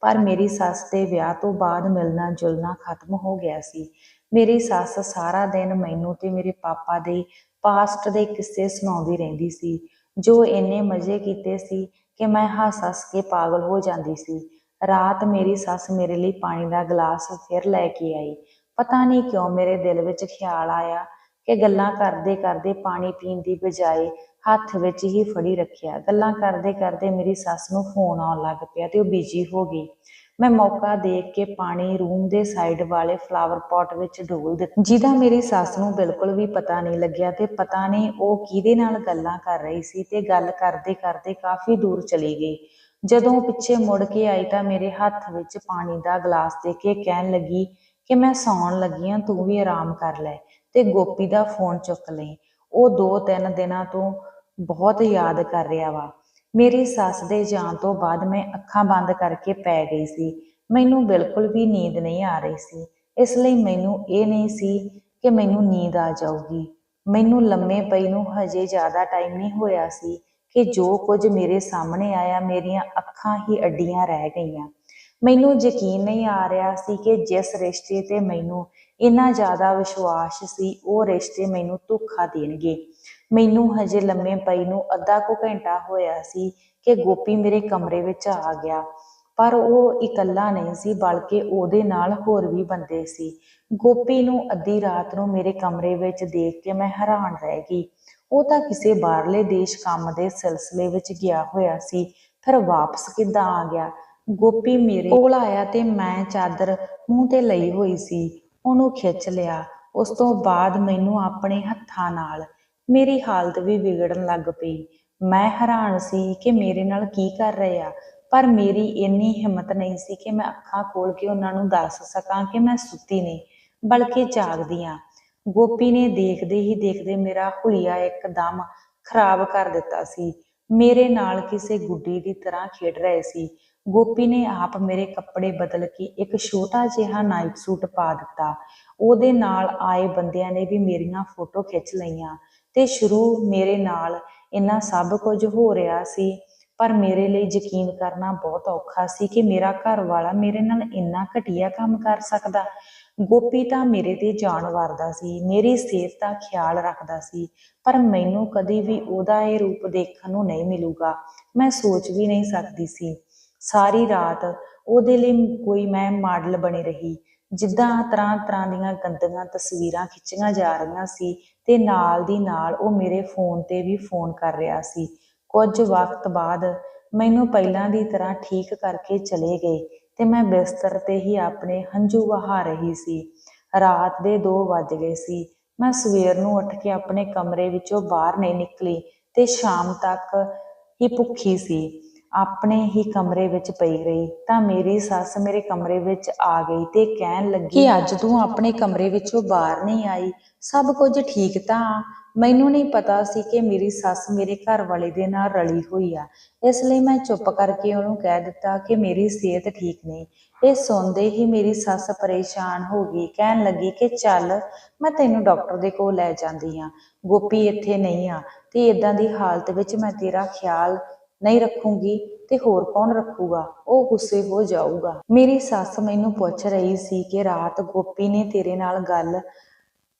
ਪਰ ਮੇਰੀ ਸੱਸ ਦੇ ਵਿਆਹ ਤੋਂ ਬਾਅਦ ਮਿਲਣਾ ਜੁਲਣਾ ਖਤਮ ਹੋ ਗਿਆ ਸੀ। ਮੇਰੀ ਸੱਸ ਸਾਰਾ ਦਿਨ ਮੈਨੂੰ ਤੇ ਮੇਰੇ ਪਾਪਾ ਦੇ ਪਾਸਟ ਦੇ ਕਿੱਸੇ ਸੁਣਾਉਂਦੀ ਰਹਿੰਦੀ ਸੀ। ਜੋ ਇੰਨੇ ਮਜ਼ੇ ਕੀਤੇ ਸੀ ਕਿ ਮੈਂ ਹੱਸ ਹੱਸ ਕੇ ਪਾਗਲ ਹੋ ਜਾਂਦੀ ਸੀ। ਰਾਤ ਮੇਰੀ ਸੱਸ ਮੇਰੇ ਲਈ ਪਾਣੀ ਦਾ ਗਲਾਸ ਫਿਰ ਲੈ ਕੇ ਆਈ। ਪਤਾ ਨਹੀਂ ਕਿਉਂ ਮੇਰੇ ਦਿਲ ਵਿੱਚ ਖਿਆਲ ਆਇਆ ਕਿ ਗੱਲਾਂ ਕਰਦੇ ਕਰਦੇ ਪਾਣੀ ਪੀਣ ਦੀ ਬਜਾਏ ਹੱਥ ਵਿੱਚ ਹੀ ਫੜੀ ਰੱਖਿਆ। ਗੱਲਾਂ ਕਰਦੇ ਕਰਦੇ ਮੇਰੀ ਸੱਸ ਨੂੰ ਫੋਨ ਆਉਣ ਲੱਗ ਪਿਆ ਤੇ ਉਹ ਬਿਜ਼ੀ ਹੋ ਗਈ। ਮੈਂ ਮੌਕਾ ਦੇਖ ਕੇ ਪਾਣੀ ਰੂਮ ਦੇ ਸਾਈਡ ਵਾਲੇ ਫਲਾਵਰ ਪੋਟ ਵਿੱਚ ਡੋਲ ਦਿੱਤਾ। ਜਿਹਦਾ ਮੇਰੀ ਸੱਸ ਨੂੰ ਬਿਲਕੁਲ ਵੀ ਪਤਾ ਨਹੀਂ ਲੱਗਿਆ ਤੇ ਪਤਾ ਨਹੀਂ ਉਹ ਕਿਹਦੇ ਨਾਲ ਗੱਲਾਂ ਕਰ ਰਹੀ ਸੀ ਤੇ ਗੱਲ ਕਰਦੇ ਕਰਦੇ ਕਾਫੀ ਦੂਰ ਚਲੀ ਗਈ। ਜਦੋਂ ਪਿੱਛੇ ਮੁੜ ਕੇ ਆਈ ਤਾਂ ਮੇਰੇ ਹੱਥ ਵਿੱਚ ਪਾਣੀ ਦਾ ਗਲਾਸ ਦੇ ਕੇ ਕਹਿਣ ਲੱਗੀ ਕਿ ਮੈਂ ਸੌਣ ਲੱਗੀ ਹਾਂ ਤੂੰ ਵੀ ਆਰਾਮ ਕਰ ਲੈ ਤੇ ਗੋਪੀ ਦਾ ਫੋਨ ਚੁੱਕ ਲਈ। ਉਹ ਦੋ ਤਿੰਨ ਦਿਨਾਂ ਤੋਂ ਬਹੁਤ ਯਾਦ ਕਰ ਰਿਹਾ ਵਾ। ਮੇਰੀ ਸੱਸ ਦੇ ਜਾਣ ਤੋਂ ਬਾਅਦ ਮੈਂ ਅੱਖਾਂ ਬੰਦ ਕਰਕੇ ਪੈ ਗਈ ਸੀ। ਮੈਨੂੰ ਬਿਲਕੁਲ ਵੀ ਨੀਂਦ ਨਹੀਂ ਆ ਰਹੀ ਸੀ। ਇਸ ਲਈ ਮੈਨੂੰ ਇਹ ਨਹੀਂ ਸੀ ਕਿ ਮੈਨੂੰ ਨੀਂਦ ਆ ਜਾਊਗੀ। ਮੈਨੂੰ ਲੰਮੇ ਪਈ ਨੂੰ ਹਜੇ ਜ਼ਿਆਦਾ ਟਾਈਮ ਨਹੀਂ ਹੋਇਆ ਸੀ ਕਿ ਜੋ ਕੁਝ ਮੇਰੇ ਸਾਹਮਣੇ ਆਇਆ, ਮੇਰੀਆਂ ਅੱਖਾਂ ਹੀ ਅੱਡੀਆਂ ਰਹਿ ਗਈਆਂ। ਮੈਨੂੰ ਯਕੀਨ ਨਹੀਂ ਆ ਰਿਹਾ ਸੀ ਕਿ ਜਿਸ ਰਿਸ਼ਤੇ ਤੇ ਮੈਨੂੰ ਇੰਨਾ ਜ਼ਿਆਦਾ ਵਿਸ਼ਵਾਸ ਸੀ, ਉਹ ਰਿਸ਼ਤੇ ਮੈਨੂੰ ਧੋਖਾ ਦੇਣਗੇ। ਮੈਨੂੰ ਹਜੇ ਲੰਮੇ ਪਈ ਨੂੰ ਅੱਧਾ ਕੁ ਘੰਟਾ ਹੋਇਆ ਸੀ ਕਿ ਗੋਪੀ ਮੇਰੇ ਕਮਰੇ ਵਿੱਚ ਆ ਗਿਆ, ਪਰ ਉਹ ਇਕੱਲਾ ਨਹੀਂ ਸੀ, ਬਲਕਿ ਉਹਦੇ ਨਾਲ ਹੋਰ ਵੀ ਬੰਦੇ ਸੀ। ਗੋਪੀ ਨੂੰ ਅੱਧੀ ਰਾਤ ਨੂੰ ਮੇਰੇ ਕਮਰੇ ਵਿੱਚ ਦੇਖ ਕੇ ਮੈਂ ਹੈਰਾਨ ਰਹਿ ਗਈ। ਉਹ ਤਾਂ ਕਿਸੇ ਬਾਹਰਲੇ ਦੇਸ਼ ਕੰਮ ਦੇ ਸਿਲਸਿਲੇ ਵਿੱਚ ਗਿਆ ਹੋਇਆ ਸੀ, ਫਿਰ ਵਾਪਸ ਕਿੱਦਾਂ ਆ ਗਿਆ? ਗੋਪੀ ਮੇਰੇ ਕੋਲ ਆਇਆ ਤੇ ਮੈਂ ਚਾਦਰ ਮੂੰਹ ਤੇ ਲਈ ਹੋਈ ਸੀ, ਉਹਨੂੰ ਖਿੱਚ ਲਿਆ। ਉਸ ਤੋਂ ਬਾਅਦ ਮੈਨੂੰ ਆਪਣੇ ਹੱਥਾਂ ਨਾਲ ਮੇਰੀ ਹਾਲਤ ਵੀ ਵਿਗੜਨ ਲੱਗ ਪਈ। ਮੈਂ ਹੈਰਾਨ ਸੀ ਕਿ ਮੇਰੇ ਨਾਲ ਕੀ ਕਰ ਰਹੇ ਆ, ਪਰ ਮੇਰੀ ਇੰਨੀ ਹਿੰਮਤ ਨਹੀਂ ਸੀ ਕਿ ਮੈਂ ਅੱਖਾਂ ਖੋਲ ਕੇ ਉਹਨਾਂ ਨੂੰ ਦੱਸ ਸਕਾਂ ਕਿ ਮੈਂ ਸੁੱਤੀ ਨਹੀਂ, ਬਲਕਿ ਜਾਗਦੀ ਆ ਗੋਪੀ ਨੇ ਦੇਖਦੇ ਹੀ ਦੇਖਦੇ ਮੇਰਾ ਹੁਲੀਆ ਇੱਕਦਮ ਖਰਾਬ ਕਰ ਦਿੱਤਾ ਸੀ। ਮੇਰੇ ਨਾਲ ਕਿਸੇ ਗੁੱਡੀ ਦੀ ਤਰ੍ਹਾਂ ਖੇਡ ਰਹੇ ਸੀ। ਗੋਪੀ ਨੇ ਆਪ ਮੇਰੇ ਕੱਪੜੇ ਬਦਲ ਕੇ ਇੱਕ ਛੋਟਾ ਜਿਹਾ ਨਾਈਟ ਸੂਟ ਪਾ ਦਿੱਤਾ। ਉਹਦੇ ਨਾਲ ਆਏ ਬੰਦਿਆਂ ਨੇ ਵੀ ਮੇਰੀਆਂ ਫੋਟੋ ਖਿੱਚ ਲਈਆਂ। ਤੇ ਸ਼ੁਰੂ ਮੇਰੇ ਨਾਲ ਇੰਨਾ ਸਭ ਕੁਝ ਹੋ ਰਿਹਾ ਸੀ, ਪਰ ਮੇਰੇ ਲਈ ਯਕੀਨ ਕਰਨਾ ਬਹੁਤ ਔਖਾ ਸੀ ਕਿ ਮੇਰਾ ਘਰ ਵਾਲਾ ਮੇਰੇ ਨਾਲ ਇੰਨਾ ਘਟੀਆ ਕੰਮ ਕਰ ਸਕਦਾ। ਗੋਪੀ ਤਾਂ ਮੇਰੇ ਤੇ ਜਾਨ ਵਾਰਦਾ ਸੀ, ਮੇਰੀ ਸਿਹਤ ਦਾ ਖਿਆਲ ਰੱਖਦਾ ਸੀ, ਪਰ ਮੈਨੂੰ ਕਦੇ ਵੀ ਉਹਦਾ ਇਹ ਰੂਪ ਦੇਖਣ ਨੂੰ ਨਹੀਂ ਮਿਲੂਗਾ। ਮੈਂ ਸੋਚ ਵੀ ਨਹੀਂ ਸਕਦੀ ਸੀ। ਸਾਰੀ ਰਾਤ ਉਹਦੇ ਲਈ ਕੋਈ ਮੈਂ ਮਾਡਲ ਬਣੀ ਰਹੀ, ਜਿੱਦਾਂ ਤਰ੍ਹਾਂ ਤਰ੍ਹਾਂ ਦੀਆਂ ਗੰਦੀਆਂ ਤਸਵੀਰਾਂ ਖਿੱਚੀਆਂ ਜਾ ਰਹੀਆਂ ਸੀ ਤੇ ਨਾਲ ਦੀ ਨਾਲ ਉਹ ਮੇਰੇ ਫੋਨ ਤੇ ਵੀ ਫੋਨ ਕਰ ਰਿਹਾ ਸੀ। ਕੁਝ ਵਕਤ ਬਾਅਦ ਮੈਨੂੰ ਪਹਿਲਾਂ ਦੀ ਤਰ੍ਹਾਂ ਠੀਕ ਕਰਕੇ ਚਲੇ ਗਏ ਤੇ ਮੈਂ ਬਿਸਤਰ ਤੇ ਹੀ ਆਪਣੇ ਹੰਝੂ ਵਹਾ ਰਹੀ ਸੀ। ਰਾਤ ਦੇ 2 ਵੱਜ ਗਏ ਸੀ। ਮੈਂ ਸਵੇਰ ਨੂੰ ਉੱਠ ਕੇ ਆਪਣੇ ਕਮਰੇ ਵਿੱਚੋਂ ਬਾਹਰ ਨਹੀਂ ਨਿਕਲੀ ਤੇ ਸ਼ਾਮ ਤੱਕ ਹੀ ਭੁੱਖੀ ਸੀ। ਆਪਣੇ ਹੀ ਕਮਰੇ ਵਿੱਚ ਪਈ ਰਹੀ, ਤਾਂ ਮੇਰੀ ਸੱਸ ਮੇਰੇ ਕਮਰੇ ਵਿੱਚ ਆ ਗਈ ਤੇ ਕਹਿਣ ਲੱਗੀ, ਕਿ ਅੱਜ ਤੂੰ ਆਪਣੇ ਕਮਰੇ ਵਿੱਚੋਂ ਬਾਹਰ ਨਹੀਂ ਆਈ, ਸਭ ਕੁਝ ਠੀਕ ਤਾਂ ਮੈਨੂੰ ਨਹੀਂ ਪਤਾ ਸੀ ਕਿ ਮੇਰੀ ਸੱਸ ਮੇਰੇ ਘਰ ਵਾਲੇ ਦੇ ਨਾਲ ਰਲੀ ਹੋਈ ਆ। ਇਸ ਲਈ ਮੈਂ ਚੁੱਪ ਕਰਕੇ ਉਹਨੂੰ ਕਹਿ ਦਿੱਤਾ ਕਿ ਮੇਰੀ ਸਿਹਤ ਠੀਕ ਨਹੀਂ। ਇਹ ਸੁਣਦੇ ਹੀ ਮੇਰੀ ਸੱਸ ਪਰੇਸ਼ਾਨ ਹੋ ਗਈ, ਕਹਿਣ ਲੱਗੀ ਕਿ ਚੱਲ, ਮੈਂ ਤੈਨੂੰ ਡਾਕਟਰ ਦੇ ਕੋਲ ਲੈ ਜਾਂਦੀ ਆ। ਗੋਪੀ ਇੱਥੇ ਨਹੀਂ ਆ, ਤੇ ਇਦਾਂ ਦੀ ਹਾਲਤ ਵਿੱਚ ਮੈਂ ਤੇਰਾ ਖਿਆਲ ਨਹੀਂ ਰੱਖੂੰਗੀ ਤੇ ਹੋਰ ਕੌਣ ਰੱਖੂਗਾ? ਉਹ ਗੁੱਸੇ ਹੋ ਜਾਊਗਾ। ਮੇਰੀ ਸੱਸ ਮੈਨੂੰ ਪੁੱਛ ਰਹੀ ਸੀ ਕਿ ਰਾਤ ਗੋਪੀ ਨੇ ਤੇਰੇ ਨਾਲ ਗੱਲ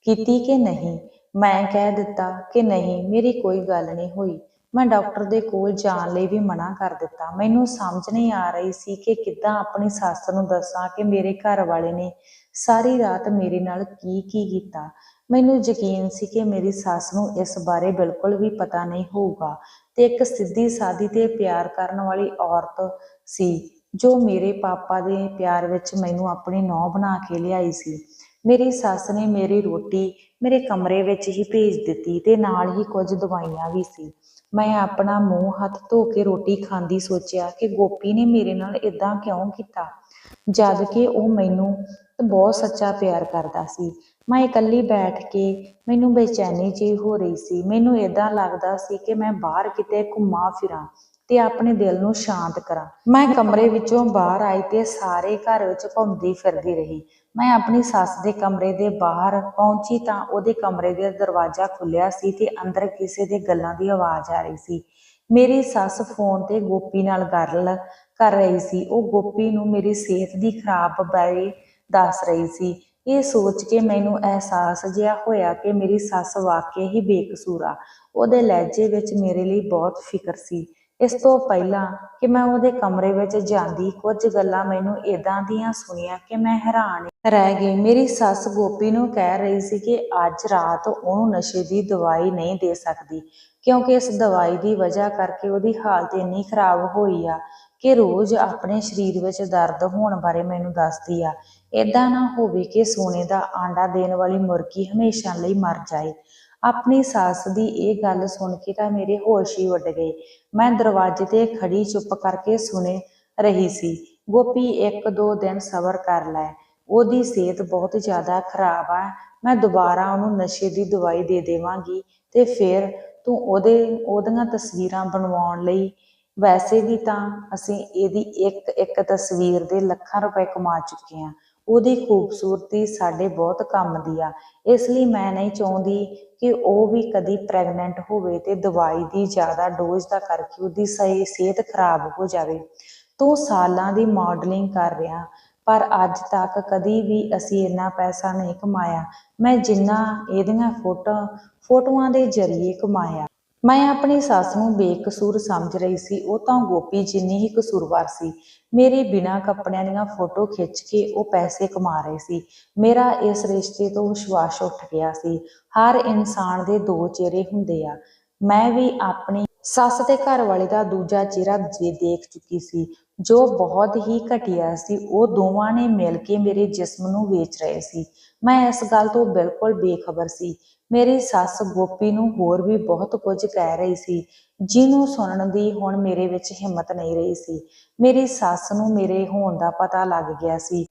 ਕੀਤੀ ਕਿ ਨਹੀਂ? ਮੈਂ ਕਹਿ ਦਿੱਤਾ ਕਿ ਨਹੀਂ, ਮੇਰੀ ਕੋਈ ਗੱਲ ਨਹੀਂ ਹੋਈ। ਮੈਂ ਡਾਕਟਰ ਦੇ ਕੋਲ ਜਾਣ ਲਈ ਵੀ ਮਨਾ ਕਰ ਦਿੱਤਾ। ਮੈਨੂੰ ਸਮਝ ਨਹੀਂ ਆ ਰਹੀ ਸੀ ਕਿ ਕਿੱਦਾਂ ਆਪਣੀ ਸੱਸ ਨੂੰ ਦੱਸਾਂ ਕਿ ਮੇਰੇ ਘਰ ਵਾਲੇ ਨੇ ਸਾਰੀ ਰਾਤ ਮੇਰੇ ਨਾਲ ਕੀ ਕੀ ਕੀਤਾ। ਮੈਨੂੰ ਯਕੀਨ ਸੀ ਕਿ ਮੇਰੀ ਸੱਸ ਨੂੰ ਇਸ ਬਾਰੇ ਬਿਲਕੁਲ ਵੀ ਪਤਾ ਨਹੀਂ ਹੋਊਗਾ। ਤੇ ਇੱਕ ਸਿੱਧੀ ਸਾਦੀ ਤੇ ਪਿਆਰ ਕਰਨ ਵਾਲੀ ਔਰਤ ਸੀ, ਜੋ ਮੇਰੇ ਪਾਪਾ ਦੇ ਪਿਆਰ ਵਿੱਚ ਮੈਨੂੰ ਆਪਣੀ ਨੌਂ ਬਣਾ ਕੇ ਲਿਆਈ ਸੀ। ਮੇਰੀ ਸੱਸ ਨੇ ਮੇਰੀ ਰੋਟੀ ਮੇਰੇ ਕਮਰੇ ਵਿੱਚ ਹੀ ਭੇਜ ਦਿੱਤੀ ਤੇ ਨਾਲ ਹੀ ਕੁਝ ਦਵਾਈਆਂ ਵੀ ਸੀ। ਮੈਂ ਆਪਣਾ ਮੂੰਹ ਹੱਥ ਧੋ ਕੇ ਰੋਟੀ ਖਾਂਦੀ ਸੋਚਿਆ ਕਿ ਗੋਪੀ ਨੇ ਮੇਰੇ ਨਾਲ ਇਦਾਂ ਕਿਉਂ ਕੀਤਾ, ਜਦ ਕਿ ਉਹ ਮੈਨੂੰ ਬਹੁਤ ਸੱਚਾ ਪਿਆਰ ਕਰਦਾ ਸੀ। ਮੈਂ ਇਕੱਲੀ ਬੈਠ ਕੇ ਮੈਨੂੰ ਬੇਚੈਨੀ ਜਿਹੀ ਹੋ ਰਹੀ ਸੀ। ਮੈਨੂੰ ਇਦਾਂ ਲੱਗਦਾ ਸੀ ਕਿ ਮੈਂ ਬਾਹਰ ਕਿਤੇ ਘੁੰਮਾਂ ਫਿਰਾਂ ਤੇ ਆਪਣੇ ਦਿਲ ਨੂੰ ਸ਼ਾਂਤ ਕਰਾਂ। ਮੈਂ ਕਮਰੇ ਵਿੱਚੋਂ ਬਾਹਰ ਆਈ ਤੇ ਸਾਰੇ ਘਰ ਵਿੱਚ ਘੁੰਮਦੀ ਫਿਰਦੀ ਰਹੀ। ਮੈਂ ਆਪਣੀ ਸੱਸ ਦੇ ਕਮਰੇ ਦੇ ਬਾਹਰ ਪਹੁੰਚੀ ਤਾਂ ਉਹਦੇ ਕਮਰੇ ਦਾ ਦਰਵਾਜ਼ਾ ਖੁੱਲਿਆ ਸੀ ਤੇ ਅੰਦਰ ਕਿਸੇ ਦੇ ਗੱਲਾਂ ਦੀ ਆਵਾਜ਼ ਆ ਰਹੀ ਸੀ। ਮੇਰੀ ਸੱਸ ਫੋਨ ਤੇ ਗੋਪੀ ਨਾਲ ਗੱਲ ਕਰ ਰਹੀ ਸੀ। ਉਹ ਗੋਪੀ ਨੂੰ ਮੇਰੀ ਸਿਹਤ ਦੀ ਖਰਾਬ ਬਾਰੇ ਦੱਸ ਰਹੀ ਸੀ। ਇਹ ਸੋਚ ਕੇ ਮੈਨੂੰ ਅਹਿਸਾਸ ਜਿਹਾ ਹੋਇਆ ਕਿ ਮੇਰੀ ਸੱਸ ਵਾਕਿਆ ਹੀ ਬੇਕਸੂਰ ਆ। ਉਹਦੇ ਲਹਿਜੇ ਵਿੱਚ ਮੇਰੇ ਲਈ ਬਹੁਤ ਫਿਕਰ ਸੀ। ਇਸ ਤੋਂ ਪਹਿਲਾਂ ਕਿ ਮੈਂ ਉਹਦੇ ਕਮਰੇ ਵਿੱਚ ਜਾਂਦੀ, ਕੁਝ ਗੱਲਾਂ ਮੈਨੂੰ ਇਦਾਂ ਦੀਆਂ ਸੁਣੀਆਂ ਕਿ ਮੈਂ ਹੈਰਾਨ ਰਹਿ ਗਈ। ਮੇਰੀ ਸੱਸ ਗੋਪੀ ਨੂੰ ਕਹਿ ਰਹੀ ਸੀ ਕਿ ਅੱਜ ਰਾਤ ਉਹਨੂੰ ਨਸ਼ੇ ਦੀ ਦਵਾਈ ਨਹੀਂ ਦੇ ਸਕਦੀ, ਕਿਉਂਕਿ ਇਸ ਦਵਾਈ ਦੀ ਵਜ੍ਹਾ ਕਰਕੇ ਉਹਦੀ ਹਾਲਤ ਇੰਨੀ ਖਰਾਬ ਹੋਈ ਆ। ਕਿ ਰੋਜ਼ ਆਪਣੇ ਸਰੀਰ ਵਿੱਚ ਦਰਦ ਹੋਣ ਬਾਰੇ ਮੈਨੂੰ ਦੱਸਦੀ ਆ। ਇਦਾਂ ਨਾ ਹੋਵੇ ਕਿ ਸੋਨੇ ਦਾ ਆਂਡਾ ਦੇਣ ਵਾਲੀ ਮੁਰਗੀ ਹਮੇਸ਼ਾ ਲਈ ਮਰ ਜਾਏ। ਆਪਣੀ ਸੱਸ ਦੀ ਇਹ ਗੱਲ ਸੁਣ ਕੇ ਤਾਂ ਮੇਰੇ ਹੋਸ਼ ਹੀ ਉੱਡ ਗਏ। ਮੈਂ ਦਰਵਾਜ਼ੇ ਤੇ ਖੜੀ ਚੁੱਪ ਕਰਕੇ ਸੁਣੇ ਰਹੀ ਸੀ, ਗੋਪੀ, ਇੱਕ ਦੋ ਦਿਨ ਸਬਰ ਕਰ ਲੈ। ਉਹਦੀ ਸਿਹਤ ਬਹੁਤ ਜ਼ਿਆਦਾ ਖਰਾਬ ਆ। ਮੈਂ ਦੁਬਾਰਾ ਉਹਨੂੰ ਨਸ਼ੇ ਦੀ ਦਵਾਈ ਦੇ ਦੇਵਾਂਗੀ ਤੇ ਫਿਰ ਤੂੰ ਉਹਦੇ, ਉਹਦੀਆਂ ਤਸਵੀਰਾਂ ਬਣਵਾਉਣ ਲਈ ਵੈਸੇ ਵੀ ਤਾਂ ਅਸੀਂ ਇਹਦੀ ਇੱਕ ਇੱਕ ਤਸਵੀਰ ਦੇ ਲੱਖਾਂ ਰੁਪਏ ਕਮਾ ਚੁੱਕੇ ਹਾਂ। ਉਹਦੀ ਖੂਬਸੂਰਤੀ ਸਾਡੇ ਬਹੁਤ ਕੰਮ ਦੀ ਆ। ਇਸ ਲਈ ਮੈਂ ਨਹੀਂ ਚਾਹੁੰਦੀ ਕਿ ਉਹ ਵੀ ਕਦੀ ਪ੍ਰੈਗਨੈਂਟ ਹੋਵੇ ਤੇ ਦਵਾਈ ਦੀ ਜ਼ਿਆਦਾ ਡੋਜ਼ ਦਾ ਕਰਕੇ ਉਹਦੀ ਸਹੀ ਸਿਹਤ ਖਰਾਬ ਹੋ ਜਾਵੇ। ਤੂੰ ਸਾਲਾਂ ਦੀ ਮਾਡਲਿੰਗ ਕਰ ਰਿਹਾ, ਪਰ ਅੱਜ ਤੱਕ ਕਦੀ ਵੀ ਅਸੀਂ ਇੰਨਾ ਪੈਸਾ ਨਹੀਂ ਕਮਾਇਆ। ਮੈਂ ਜਿੰਨਾ ਇਹਦੀਆਂ ਫੋਟੋ, ਫੋਟੋਆਂ ਦੇ ਜ਼ਰੀਏ ਕਮਾਇਆ। ਮੈਂ ਆਪਣੀ ਸੱਸ ਨੂੰ ਬੇਕਸੂਰ ਸਮਝ ਰਹੀ ਸੀ, ਉਹ ਤਾਂ ਗੋਪੀ ਜਿੰਨੀ ਹੀ ਕਸੂਰਵਾਰ ਸੀ। ਮੇਰੇ ਬਿਨਾਂ ਕੱਪੜਿਆਂ ਦੀਆਂ ਫੋਟੋ ਖਿੱਚ ਕੇ ਉਹ ਪੈਸੇ ਕਮਾ ਰਹੇ ਸੀ। ਮੇਰਾ ਇਸ ਰਿਸ਼ਤੇ ਤੋਂ ਵਿਸ਼ਵਾਸ ਉੱਠ ਗਿਆ ਸੀ। ਹਰ ਇਨਸਾਨ ਦੇ ਦੋ ਚਿਹਰੇ ਹੁੰਦੇ ਆ। ਮੈਂ ਵੀ ਆਪਣੀ ਸੱਸ ਤੇ ਘਰ ਵਾਲੇ ਦਾ ਦੂਜਾ ਚਿਹਰਾ ਜੇ ਦੇਖ ਚੁੱਕੀ ਸੀ। ਜੋ ਬਹੁਤ ਹੀ ਘਟੀਆ ਸੀ, ਉਹ ਦੋਵਾਂ ਨੇ ਮਿਲ ਕੇ ਮੇਰੇ ਜਿਸਮ ਨੂੰ ਵੇਚ ਰਹੇ ਸੀ। ਮੈਂ ਇਸ ਗੱਲ ਤੋਂ ਬਿਲਕੁਲ ਬੇਖਬਰ ਸੀ। ਮੇਰੀ ਸੱਸ ਗੋਪੀ ਨੂੰ ਹੋਰ ਵੀ ਬਹੁਤ ਕੁਝ ਕਹਿ ਰਹੀ ਸੀ, ਜਿਹਨੂੰ ਸੁਣਨ ਦੀ ਹੁਣ ਮੇਰੇ ਵਿੱਚ ਹਿੰਮਤ ਨਹੀਂ ਰਹੀ ਸੀ। ਮੇਰੀ ਸੱਸ ਨੂੰ ਮੇਰੇ ਹੋਣ ਦਾ ਪਤਾ ਲੱਗ ਗਿਆ ਸੀ।